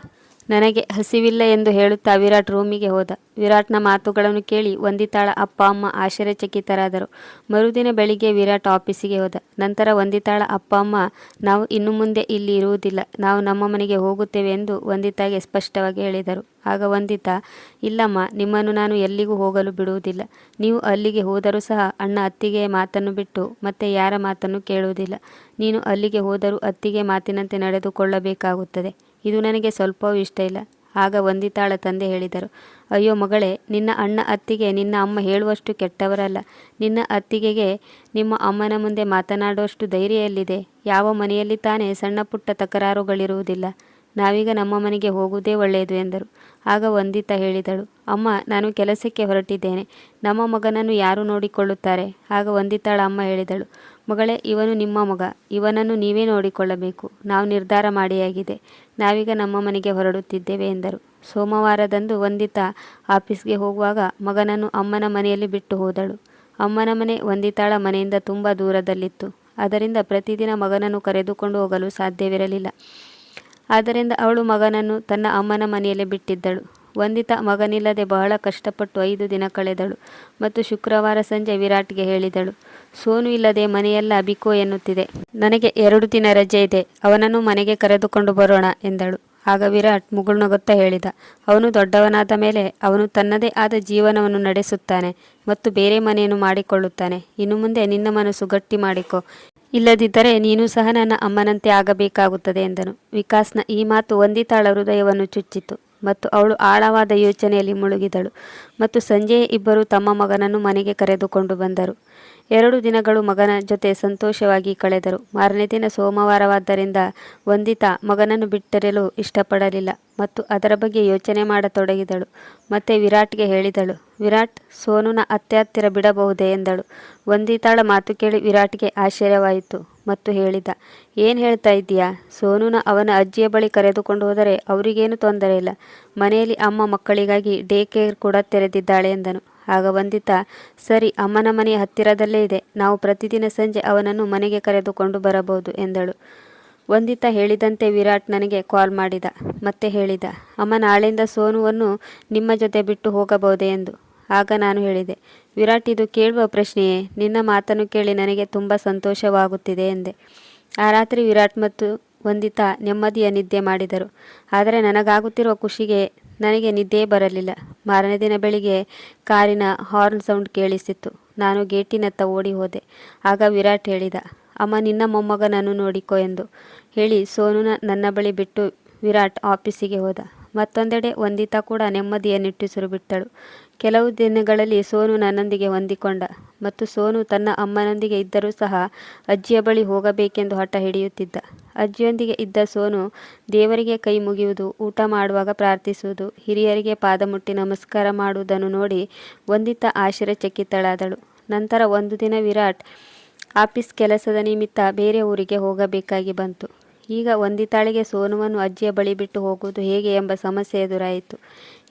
ನನಗೆ ಹಸಿವಿಲ್ಲ ಎಂದು ಹೇಳುತ್ತಾ ವಿರಾಟ್ ರೂಮಿಗೆ ಹೋದ. ವಿರಾಟ್ನ ಮಾತುಗಳನ್ನು ಕೇಳಿ ವಂದಿತಾಳ ಅಪ್ಪ, ಅಮ್ಮ ಆಶ್ಚರ್ಯಚಕಿತರಾದರು. ಮರುದಿನ ಬೆಳಿಗ್ಗೆ ವಿರಾಟ್ ಆಫೀಸಿಗೆ ಹೋದ. ನಂತರ ವಂದಿತಾಳ, ಅಪ್ಪ, ಅಮ್ಮ, ನಾವು ಇನ್ನು ಮುಂದೆ ಇಲ್ಲಿ ಇರುವುದಿಲ್ಲ. ನಾವು ನಮ್ಮ ಮನೆಗೆ ಹೋಗುತ್ತೇವೆ ಎಂದು ವಂದಿತಾಗೆ ಸ್ಪಷ್ಟವಾಗಿ ಹೇಳಿದರು. ಆಗ ವಂದಿತಾ, ಇಲ್ಲಮ್ಮ, ನಿಮ್ಮನ್ನು ನಾನು ಎಲ್ಲಿಗೂ ಹೋಗಲು ಬಿಡುವುದಿಲ್ಲ. ನೀವು ಅಲ್ಲಿಗೆ ಹೋದರೂ ಸಹ ಅಣ್ಣ ಅತ್ತಿಗೆಯ ಮಾತನ್ನು ಬಿಟ್ಟು ಮತ್ತೆ ಯಾರ ಮಾತನ್ನು ಕೇಳುವುದಿಲ್ಲ. ನೀನು ಅಲ್ಲಿಗೆ ಹೋದರೂ ಅತ್ತಿಗೆ ಮಾತಿನಂತೆ ನಡೆದುಕೊಳ್ಳಬೇಕಾಗುತ್ತದೆ. ಇದು ನನಗೆ ಸ್ವಲ್ಪವೂ ಇಷ್ಟ ಇಲ್ಲ. ಆಗ ವಂದಿತಾಳ ತಂದೆ ಹೇಳಿದರು, ಅಯ್ಯೋ ಮಗಳೇ, ನಿನ್ನ ಅಣ್ಣ ಅತ್ತಿಗೆ ನಿನ್ನ ಅಮ್ಮ ಹೇಳುವಷ್ಟು ಕೆಟ್ಟವರಲ್ಲ. ನಿನ್ನ ಅತ್ತಿಗೆಗೆ ನಿಮ್ಮ ಅಮ್ಮನ ಮುಂದೆ ಮಾತನಾಡುವಷ್ಟು ಧೈರ್ಯ ಎಲ್ಲಿದೆ? ಯಾವ ಮನೆಯಲ್ಲಿ ತಾನೇ ಸಣ್ಣ ಪುಟ್ಟ ತಕರಾರುಗಳಿರುವುದಿಲ್ಲ. ನಾವೀಗ ನಮ್ಮ ಮನೆಗೆ ಹೋಗುವುದೇ ಒಳ್ಳೆಯದು ಎಂದರು. ಆಗ ವಂದಿತಾ ಹೇಳಿದಳು, ಅಮ್ಮ, ನಾನು ಕೆಲಸಕ್ಕೆ ಹೊರಟಿದ್ದೇನೆ. ನಮ್ಮ ಮಗನನ್ನು ಯಾರು ನೋಡಿಕೊಳ್ಳುತ್ತಾರೆ? ಆಗ ವಂದಿತಾಳ ಅಮ್ಮ ಹೇಳಿದಳು, ಮಗಳೇ, ಇವನು ನಿಮ್ಮ ಮಗ. ಇವನನ್ನು ನೀವೇ ನೋಡಿಕೊಳ್ಳಬೇಕು. ನಾವು ನಿರ್ಧಾರ ಮಾಡಿಯಾಗಿದೆ. ನಾವೀಗ ನಮ್ಮ ಮನೆಗೆ ಹೊರಡುತ್ತಿದ್ದೇವೆ ಎಂದರು. ಸೋಮವಾರದಂದು ವಂದಿತಾ ಆಫೀಸ್ಗೆ ಹೋಗುವಾಗ ಮಗನನ್ನು ಅಮ್ಮನ ಮನೆಯಲ್ಲಿ ಬಿಟ್ಟು ಹೋದಳು. ಅಮ್ಮನ ಮನೆ ವಂದಿತಾಳ ಮನೆಯಿಂದ ತುಂಬ ದೂರದಲ್ಲಿತ್ತು. ಅದರಿಂದ ಪ್ರತಿದಿನ ಮಗನನ್ನು ಕರೆದುಕೊಂಡು ಹೋಗಲು ಸಾಧ್ಯವಿರಲಿಲ್ಲ. ಆದ್ದರಿಂದ ಅವಳು ಮಗನನ್ನು ತನ್ನ ಅಮ್ಮನ ಮನೆಯಲ್ಲೇ ಬಿಟ್ಟಿದ್ದಳು. ವಂದಿತಾ ಮಗನಿಲ್ಲದೆ ಬಹಳ ಕಷ್ಟಪಟ್ಟು ಐದು ದಿನ ಕಳೆದಳು ಮತ್ತು ಶುಕ್ರವಾರ ಸಂಜೆ ವಿರಾಟ್ಗೆ ಹೇಳಿದಳು, ಸೋನು ಇಲ್ಲದೆ ಮನೆಯೆಲ್ಲ ಬಿಕೋ ಎನ್ನುತ್ತಿದೆ. ನನಗೆ ಎರಡು ದಿನ ರಜೆ ಇದೆ, ಅವನನ್ನು ಮನೆಗೆ ಕರೆದುಕೊಂಡು ಬರೋಣ ಎಂದಳು. ಆಗ ವಿರಾಟ್ ಮುಗುಳ್ನಗುತ್ತಾ ಹೇಳಿದ, ಅವನು ದೊಡ್ಡವನಾದ ಮೇಲೆ ಅವನು ತನ್ನದೇ ಆದ ಜೀವನವನ್ನು ನಡೆಸುತ್ತಾನೆ ಮತ್ತು ಬೇರೆ ಮನೆಯನ್ನು ಮಾಡಿಕೊಳ್ಳುತ್ತಾನೆ. ಇನ್ನು ಮುಂದೆ ನಿನ್ನ ಮನಸ್ಸು ಗಟ್ಟಿ ಮಾಡಿಕೊ. ಇಲ್ಲದಿದ್ದರೆ ನೀನು ಸಹ ನನ್ನ ಅಮ್ಮನಂತೆ ಆಗಬೇಕಾಗುತ್ತದೆ ಎಂದನು. ವಿಕಾಸ್ನ ಈ ಮಾತು ವಂದಿತಾಳ ಹೃದಯವನ್ನು ಚುಚ್ಚಿತು. ಮತ್ತು ಅವಳು ಆಳವಾದ ಯೋಚನೆಯಲ್ಲಿ ಮುಳುಗಿದಳು. ಮತ್ತು ಸಂಜೆಯ ಇಬ್ಬರು ತಮ್ಮ ಮಗನನ್ನು ಮನೆಗೆ ಕರೆದುಕೊಂಡು ಬಂದರು. ಎರಡು ದಿನಗಳು ಮಗನ ಜೊತೆ ಸಂತೋಷವಾಗಿ ಕಳೆದರು. ಮಾರನೇ ದಿನ ಸೋಮವಾರವಾದ್ದರಿಂದ ವಂದಿತಾ ಮಗನನ್ನು ಬಿಟ್ಟರೆಲು ಇಷ್ಟಪಡಲಿಲ್ಲ ಮತ್ತು ಅದರ ಬಗ್ಗೆ ಯೋಚನೆ ಮಾಡತೊಡಗಿದಳು. ಮತ್ತೆ ವಿರಾಟ್ಗೆ ಹೇಳಿದಳು, ವಿರಾಟ್, ಸೋನುನ ಅತ್ಯಾತ್ತಿರ ಬಿಡಬಹುದೇ? ಎಂದಳು. ವಂದಿತಾಳ ಮಾತು ಕೇಳಿ ವಿರಾಟ್ಗೆ ಆಶ್ಚರ್ಯವಾಯಿತು ಮತ್ತು ಹೇಳಿದ, ಏನು ಹೇಳ್ತಾ ಇದ್ದೀಯಾ? ಸೋನುನ ಅವನ ಅಜ್ಜಿಯ ಬಳಿ ಕರೆದುಕೊಂಡು ಹೋದರೆ ಅವರಿಗೇನು ತೊಂದರೆ ಇಲ್ಲ. ಮನೆಯಲ್ಲಿ ಅಮ್ಮ ಮಕ್ಕಳಿಗಾಗಿ ಡೇ ಕೇರ್ ಕೂಡ ತೆರೆದಿದ್ದಾಳೆ ಎಂದನು. ಆಗ ವಂದಿತಾ ಸರಿ, ಅಮ್ಮನ ಮನೆಯ ಹತ್ತಿರದಲ್ಲೇ ಇದೆ. ನಾವು ಪ್ರತಿದಿನ ಸಂಜೆ ಅವನನ್ನು ಮನೆಗೆ ಕರೆದುಕೊಂಡು ಬರಬಹುದು, ಎಂದಳು. ವಂದಿತಾ ಹೇಳಿದಂತೆ ವಿರಾಟ್ ನನಗೆ ಕಾಲ್ ಮಾಡಿದ. ಮತ್ತೆ ಹೇಳಿದ, ಅಮ್ಮ ನಾಳೆಯಿಂದ ಸೋನುವನ್ನು ನಿಮ್ಮ ಜೊತೆ ಬಿಟ್ಟು ಹೋಗಬಹುದೇ? ಎಂದು. ಆಗ ನಾನು ಹೇಳಿದೆ, ವಿರಾಟ್, ಇದು ಕೇಳುವ ಪ್ರಶ್ನೆಯೇ. ನಿನ್ನ ಮಾತನ್ನು ಕೇಳಿ ನನಗೆ ತುಂಬ ಸಂತೋಷವಾಗುತ್ತಿದೆ, ಎಂದೆ. ಆ ರಾತ್ರಿ ವಿರಾಟ್ ಮತ್ತು ವಂದಿತಾ ನೆಮ್ಮದಿಯ ನಿದ್ದೆ ಮಾಡಿದರು. ಆದರೆ ನನಗಾಗುತ್ತಿರುವ ಖುಷಿಗೆ ನನಗೆ ನಿದ್ದೆ ಬರಲಿಲ್ಲ. ಮಾರನೇ ದಿನ ಬೆಳಿಗ್ಗೆ ಕಾರಿನ ಹಾರ್ನ್ ಸೌಂಡ್ ಕೇಳಿಸಿತ್ತು ನಾನು ಗೇಟಿನತ್ತ ಓಡಿ ಹೋದೆ. ಆಗ ವಿರಾಟ್ ಹೇಳಿದ, ಅಮ್ಮ, ನಿನ್ನ ಮೊಮ್ಮಗನನ್ನು ನೋಡಿಕೊ ಎಂದು. ಹೇಳಿ ಸೋನುನ ನನ್ನ ಬಳಿ ಬಿಟ್ಟು ವಿರಾಟ್ ಆಫೀಸಿಗೆ ಹೋದ. ಮತ್ತೊಂದೆಡೆ ವಂದಿತಾ ಕೂಡ ನೆಮ್ಮದಿಯ ನಿಟ್ಟುಸಿರು ಬಿಟ್ಟಳು ಕೆಲವು ದಿನಗಳಲ್ಲಿ ಸೋನು ನನ್ನೊಂದಿಗೆ ಹೊಂದಿಕೊಂಡ ಮತ್ತು ಸೋನು ತನ್ನ ಅಮ್ಮನೊಂದಿಗೆ ಇದ್ದರೂ ಸಹ ಅಜ್ಜಿಯ ಬಳಿ ಹೋಗಬೇಕೆಂದು ಹಠ ಹಿಡಿಯುತ್ತಿದ್ದ. ಅಜ್ಜಿಯೊಂದಿಗೆ ಇದ್ದ ಸೋನು ದೇವರಿಗೆ ಕೈ ಮುಗಿಯುವುದು, ಊಟ ಮಾಡುವಾಗ ಪ್ರಾರ್ಥಿಸುವುದು, ಹಿರಿಯರಿಗೆ ಪಾದ ಮುಟ್ಟಿ ನಮಸ್ಕಾರ ಮಾಡುವುದನ್ನು ನೋಡಿ ವಂದಿತ ಆಶ್ಚರ್ಯಚಕಿತಳಾದಳು. ನಂತರ ಒಂದು ದಿನ ವಿರಾಟ್ ಆಫೀಸ್ ಕೆಲಸದ ನಿಮಿತ್ತ ಬೇರೆ ಊರಿಗೆ ಹೋಗಬೇಕಾಗಿ ಬಂತು. ಈಗ ವಂದಿತಾಳಿಗೆ ಸೋನುವನ್ನು ಅಜ್ಜಿಯ ಬಳಿ ಬಿಟ್ಟು ಹೋಗುವುದು ಹೇಗೆ ಎಂಬ ಸಮಸ್ಯೆ ಎದುರಾಯಿತು.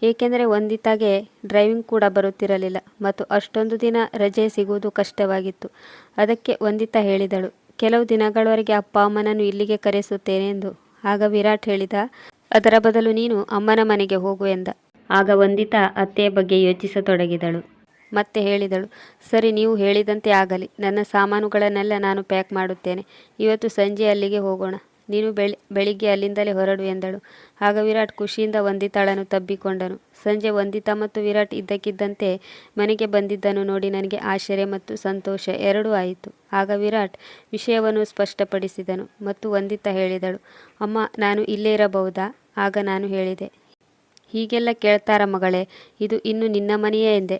ಏಕೆಂದರೆ ವಂದಿತಾಗೆ ಡ್ರೈವಿಂಗ್ ಕೂಡ ಬರುತ್ತಿರಲಿಲ್ಲ ಮತ್ತು ಅಷ್ಟೊಂದು ದಿನ ರಜೆ ಸಿಗುವುದು ಕಷ್ಟವಾಗಿತ್ತು. ಅದಕ್ಕೆ ವಂದಿತಾ ಹೇಳಿದಳು, ಕೆಲವು ದಿನಗಳವರೆಗೆ ಅಪ್ಪ ಅಮ್ಮನನ್ನು ಇಲ್ಲಿಗೆ ಕರೆಸುತ್ತೇನೆ ಎಂದು. ಆಗ ವಿರಾಟ್ ಹೇಳಿದ, ಅದರ ಬದಲು ನೀನು ಅಮ್ಮನ ಮನೆಗೆ ಹೋಗು ಎಂದ. ಆಗ ವಂದಿತಾ ಅತ್ತೆಯ ಬಗ್ಗೆ ಯೋಚಿಸತೊಡಗಿದಳು. ಮತ್ತೆ ಹೇಳಿದಳು, ಸರಿ, ನೀವು ಹೇಳಿದಂತೆ ಆಗಲಿ. ನನ್ನ ಸಾಮಾನುಗಳನ್ನೆಲ್ಲ ನಾನು ಪ್ಯಾಕ್ ಮಾಡುತ್ತೇನೆ. ಇವತ್ತು ಸಂಜೆ ಅಲ್ಲಿಗೆ ಹೋಗೋಣ. ನೀನು ಬೆಳಿ, ಬೆಳಿಗ್ಗೆ ಅಲ್ಲಿಂದಲೇ ಹೊರಡು ಎಂದಳು. ಆಗ ವಿರಾಟ್ ಖುಷಿಯಿಂದ ವಂದಿತಾಳನ್ನು ತಬ್ಬಿಕೊಂಡನು. ಸಂಜೆ ವಂದಿತಾ ಮತ್ತು ವಿರಾಟ್ ಇದ್ದಕ್ಕಿದ್ದಂತೆ ಮನೆಗೆ ಬಂದಿದ್ದನ್ನು ನೋಡಿ ನನಗೆ ಆಶ್ಚರ್ಯ ಮತ್ತು ಸಂತೋಷ. ಎರಡೂ ಆಯಿತು. ಆಗ ವಿರಾಟ್ ವಿಷಯವನ್ನು ಸ್ಪಷ್ಟಪಡಿಸಿದನು ಮತ್ತು ವಂದಿತಾ ಹೇಳಿದಳು, ಅಮ್ಮ, ನಾನು ಇಲ್ಲೇ ಇರಬಹುದಾ? ಆಗ ನಾನು ಹೇಳಿದೆ, ಹೀಗೆಲ್ಲ ಕೇಳ್ತಾರ ಮಗಳೇ, ಇದು ಇನ್ನು ನಿನ್ನ ಮನೆಯೇ? ಎಂದೆ.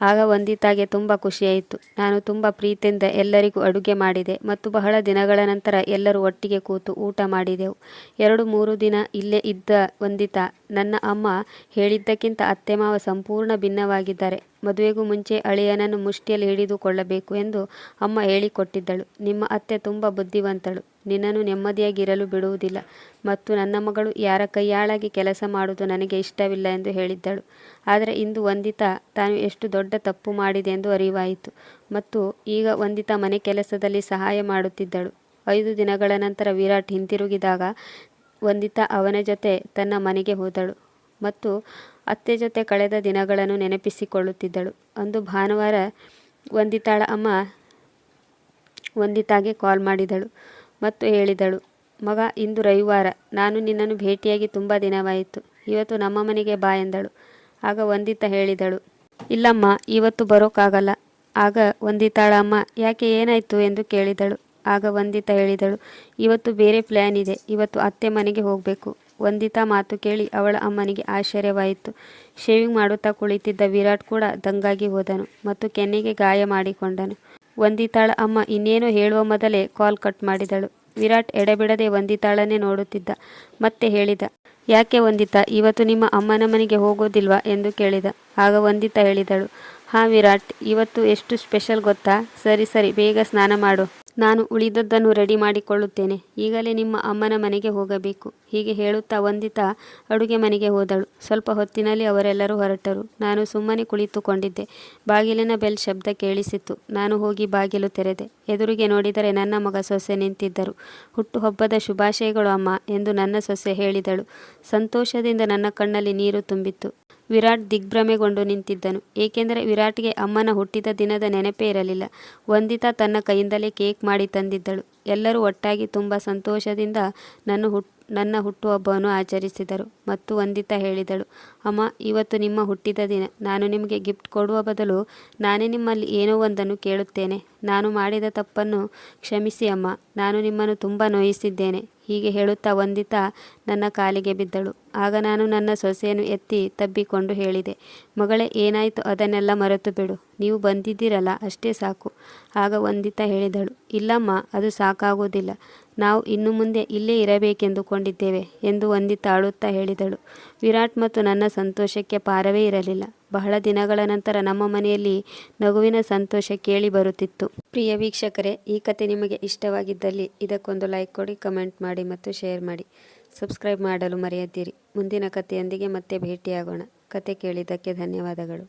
ಆಗ ವಂದಿತಾಗೆ ತುಂಬ ಖುಷಿಯಾಯಿತು. ನಾನು ತುಂಬ ಪ್ರೀತಿಯಿಂದ ಎಲ್ಲರಿಗೂ ಅಡುಗೆ ಮಾಡಿದೆ ಮತ್ತು ಬಹಳ ದಿನಗಳ ನಂತರ ಎಲ್ಲರೂ ಒಟ್ಟಿಗೆ ಕೂತು ಊಟ ಮಾಡಿದೆವು. ಎರಡು ಮೂರು ದಿನ ಇಲ್ಲೇ ಇದ್ದ ವಂದಿತಾ, ನನ್ನ ಅಮ್ಮ ಹೇಳಿದ್ದಕ್ಕಿಂತ ಅತ್ತೆ ಮಾವ ಸಂಪೂರ್ಣ ಭಿನ್ನವಾಗಿದ್ದಾರೆ. ಮದುವೆಗೂ ಮುಂಚೆ ಅಳಿಯನನ್ನು ಮುಷ್ಟಿಯಲ್ಲಿ ಹಿಡಿದುಕೊಳ್ಳಬೇಕು ಎಂದು ಅಮ್ಮ ಹೇಳಿಕೊಟ್ಟಿದ್ದಳು. ನಿಮ್ಮ ಅತ್ತೆ ತುಂಬ ಬುದ್ಧಿವಂತಳು. ನಿನ್ನನ್ನು ನೆಮ್ಮದಿಯಾಗಿರಲು ಬಿಡುವುದಿಲ್ಲ. ಮತ್ತು ನನ್ನ ಮಗಳು ಯಾರ ಕೈಯಾಳಾಗಿ ಕೆಲಸ ಮಾಡುವುದು ನನಗೆ ಇಷ್ಟವಿಲ್ಲ ಎಂದು ಹೇಳಿದ್ದಳು. ಆದರೆ ಇಂದು ವಂದಿತಾ ತಾನು ಎಷ್ಟು ದೊಡ್ಡ ತಪ್ಪು ಮಾಡಿದೆ ಎಂದು ಅರಿವಾಯಿತು. ಮತ್ತು ಈಗ ವಂದಿತಾ ಮನೆ ಕೆಲಸದಲ್ಲಿ ಸಹಾಯ ಮಾಡುತ್ತಿದ್ದಳು. ಐದು ದಿನಗಳ ನಂತರ ವಿರಾಟ್ ಹಿಂತಿರುಗಿದಾಗ ವಂದಿತಾ ಅವನ ಜೊತೆ ತನ್ನ ಮನೆಗೆ ಹೋದಳು. ಮತ್ತು ಅತ್ತೆ ಜೊತೆ ಕಳೆದ ದಿನಗಳನ್ನು ನೆನಪಿಸಿಕೊಳ್ಳುತ್ತಿದ್ದಳು. ಅಂದು ಭಾನುವಾರ ವಂದಿತಾಳ ಅಮ್ಮ ವಂದಿತಾಗೆ ಕಾಲ್ ಮಾಡಿದಳು ಮತ್ತು ಹೇಳಿದಳು, ಮಗ, ಇಂದು ರವಿವಾರ. ನಾನು ನಿನ್ನನ್ನು ಭೇಟಿಯಾಗಿ ತುಂಬ ದಿನವಾಯಿತು. ಇವತ್ತು ನಮ್ಮ ಮನೆಗೆ ಬಾ ಎಂದಳು. ಆಗ ವಂದಿತಾ ಹೇಳಿದಳು, ಇಲ್ಲಮ್ಮ, ಇವತ್ತು ಬರೋಕ್ಕಾಗಲ್ಲ ಆಗ ವಂದಿತಾಳ ಅಮ್ಮ, ಯಾಕೆ ಏನಾಯಿತು? ಎಂದು ಕೇಳಿದಳು. ಆಗ ವಂದಿತಾ ಹೇಳಿದಳು, ಇವತ್ತು ಬೇರೆ ಪ್ಲ್ಯಾನ್ ಇದೆ. ಇವತ್ತು ಅತ್ತೆ ಮನೆಗೆ ಹೋಗಬೇಕು. ವಂದಿತಾ ಮಾತು ಕೇಳಿ ಅವಳ ಅಮ್ಮನಿಗೆ ಆಶ್ಚರ್ಯವಾಯಿತು. ಶೇವಿಂಗ್ ಮಾಡುತ್ತಾ ಕುಳಿತಿದ್ದ ವಿರಾಟ್ ಕೂಡ ದಂಗಾಗಿ ಹೋದನು ಮತ್ತು ಕೆನ್ನೆಗೆ ಗಾಯ ಮಾಡಿಕೊಂಡನು. ವಂದಿತಾಳ ಅಮ್ಮ, ಇನ್ನೇನು ಹೇಳುವ ಮೊದಲೇ ಕಾಲ್ ಕಟ್ ಮಾಡಿದಳು. ವಿರಾಟ್ ಎಡೆಬಿಡದೆ ವಂದಿತಾಳನ್ನೇ ನೋಡುತ್ತಿದ್ದ, ಮತ್ತೆ ಹೇಳಿದ, ಯಾಕೆ ವಂದಿತಾ, ಇವತ್ತು ನಿಮ್ಮ ಅಮ್ಮನ ಮನೆಗೆ ಹೋಗೋದಿಲ್ವಾ? ಎಂದು ಕೇಳಿದ. ಆಗ ವಂದಿತಾ ಹೇಳಿದಳು, ಹಾಂ ವಿರಾಟ್, ಇವತ್ತು ಎಷ್ಟು ಸ್ಪೆಷಲ್ ಗೊತ್ತಾ? ಸರಿ ಸರಿ, ಬೇಗ ಸ್ನಾನ ಮಾಡು. ನಾನು ಉಳಿದದ್ದನ್ನು ರೆಡಿ ಮಾಡಿಕೊಳ್ಳುತ್ತೇನೆ. ಈಗಲೇ ನಿಮ್ಮ ಅಮ್ಮನ ಮನೆಗೆ ಹೋಗಬೇಕು. ಹೀಗೆ ಹೇಳುತ್ತಾ ವಂದಿತಾ ಅಡುಗೆ ಮನೆಗೆ ಹೋದಳು. ಸ್ವಲ್ಪ ಹೊತ್ತಿನಲ್ಲಿ ಅವರೆಲ್ಲರೂ ಹೊರಟರು. ನಾನು ಸುಮ್ಮನೆ ಕುಳಿತುಕೊಂಡಿದ್ದೆ. ಬಾಗಿಲಿನ ಬೆಲ್ ಶಬ್ದ ಕೇಳಿಸಿತ್ತು. ನಾನು ಹೋಗಿ ಬಾಗಿಲು ತೆರೆದೆ. ಎದುರಿಗೆ ನೋಡಿದರೆ ನನ್ನ ಮಗ ಸೊಸೆ ನಿಂತಿದ್ದರು. ಹುಟ್ಟುಹಬ್ಬದ ಶುಭಾಶಯಗಳು ಅಮ್ಮ ಎಂದು ನನ್ನ ಸೊಸೆ ಹೇಳಿದಳು. ಸಂತೋಷದಿಂದ ನನ್ನ ಕಣ್ಣಲ್ಲಿ ನೀರು ತುಂಬಿತ್ತು. ವಿರಾಟ್ ದಿಗ್ಭ್ರಮೆಗೊಂಡು ನಿಂತಿದ್ದನು. ಏಕೆಂದರೆ ವಿರಾಟ್ಗೆ ಅಮ್ಮನ ಹುಟ್ಟಿದ ದಿನದ ನೆನಪೇ ಇರಲಿಲ್ಲ. ವಂದಿತಾ ತನ್ನ ಕೈಯಿಂದಲೇ ಕೇಕ್ ಮಾಡಿ ತಂದಿದ್ದಳು. ಎಲ್ಲರೂ ಒಟ್ಟಾಗಿ ತುಂಬ ಸಂತೋಷದಿಂದ ನನ್ನ ಹುಟ್ ನನ್ನ ಹುಟ್ಟುಹಬ್ಬವನ್ನು ಆಚರಿಸಿದರು ಮತ್ತು ವಂದಿತಾ ಹೇಳಿದಳು. ಅಮ್ಮ, ಇವತ್ತು ನಿಮ್ಮ ಹುಟ್ಟಿದ ದಿನ. ನಾನು ನಿಮಗೆ ಗಿಫ್ಟ್ ಕೊಡುವ ಬದಲು ನಾನೇ ನಿಮ್ಮಲ್ಲಿ ಏನೋ ಒಂದನ್ನು ಕೇಳುತ್ತೇನೆ. ನಾನು ಮಾಡಿದ ತಪ್ಪನ್ನು ಕ್ಷಮಿಸಿ ಅಮ್ಮ. ನಾನು ನಿಮ್ಮನ್ನು ತುಂಬ ನೋಯಿಸಿದ್ದೇನೆ. ಹೀಗೆ ಹೇಳುತ್ತಾ ವಂದಿತಾ ನನ್ನ ಕಾಲಿಗೆ ಬಿದ್ದಳು. ಆಗ ನಾನು ನನ್ನ ಸೊಸೆಯನ್ನು ಎತ್ತಿ ತಬ್ಬಿಕೊಂಡು ಹೇಳಿದೆ, ಮಗಳೇ, ಏನಾಯಿತು? ಅದನ್ನೆಲ್ಲ ಮರೆತು ಬಿಡು. ನೀವು ಬಂದಿದ್ದೀರಲ್ಲ, ಅಷ್ಟೇ ಸಾಕು. ಆಗ ವಂದಿತಾ ಹೇಳಿದಳು, ಇಲ್ಲಮ್ಮ, ಅದು ಸಾಕಾಗುವುದಿಲ್ಲ ನಾವು ಇನ್ನು ಮುಂದೆ ಇಲ್ಲೇ ಇರಬೇಕೆಂದುಕೊಂಡಿದ್ದೇವೆ ಎಂದು ವಂದಿತಾ ತಾಳುತ್ತಾ ಹೇಳಿದಳು. ವಿರಾಟ್ ಮತ್ತು ನನ್ನ ಸಂತೋಷಕ್ಕೆ ಪಾರವೇ ಇರಲಿಲ್ಲ. ಬಹಳ ದಿನಗಳ ನಂತರ ನಮ್ಮ ಮನೆಯಲ್ಲಿ ನಗುವಿನ ಸಂತೋಷ ಕೇಳಿ ಬರುತ್ತಿತ್ತು. ಪ್ರಿಯ ವೀಕ್ಷಕರೇ, ಈ ಕತೆ ನಿಮಗೆ ಇಷ್ಟವಾಗಿದ್ದಲ್ಲಿ ಇದಕ್ಕೊಂದು ಲೈಕ್ ಕೊಡಿ, ಕಮೆಂಟ್ ಮಾಡಿ ಮತ್ತು ಶೇರ್ ಮಾಡಿ. ಸಬ್ಸ್ಕ್ರೈಬ್ ಮಾಡಲು ಮರೆಯದಿರಿ. ಮುಂದಿನ ಕಥೆಯೊಂದಿಗೆ ಮತ್ತೆ ಭೇಟಿಯಾಗೋಣ. ಕತೆ ಕೇಳಿದ್ದಕ್ಕೆ ಧನ್ಯವಾದಗಳು.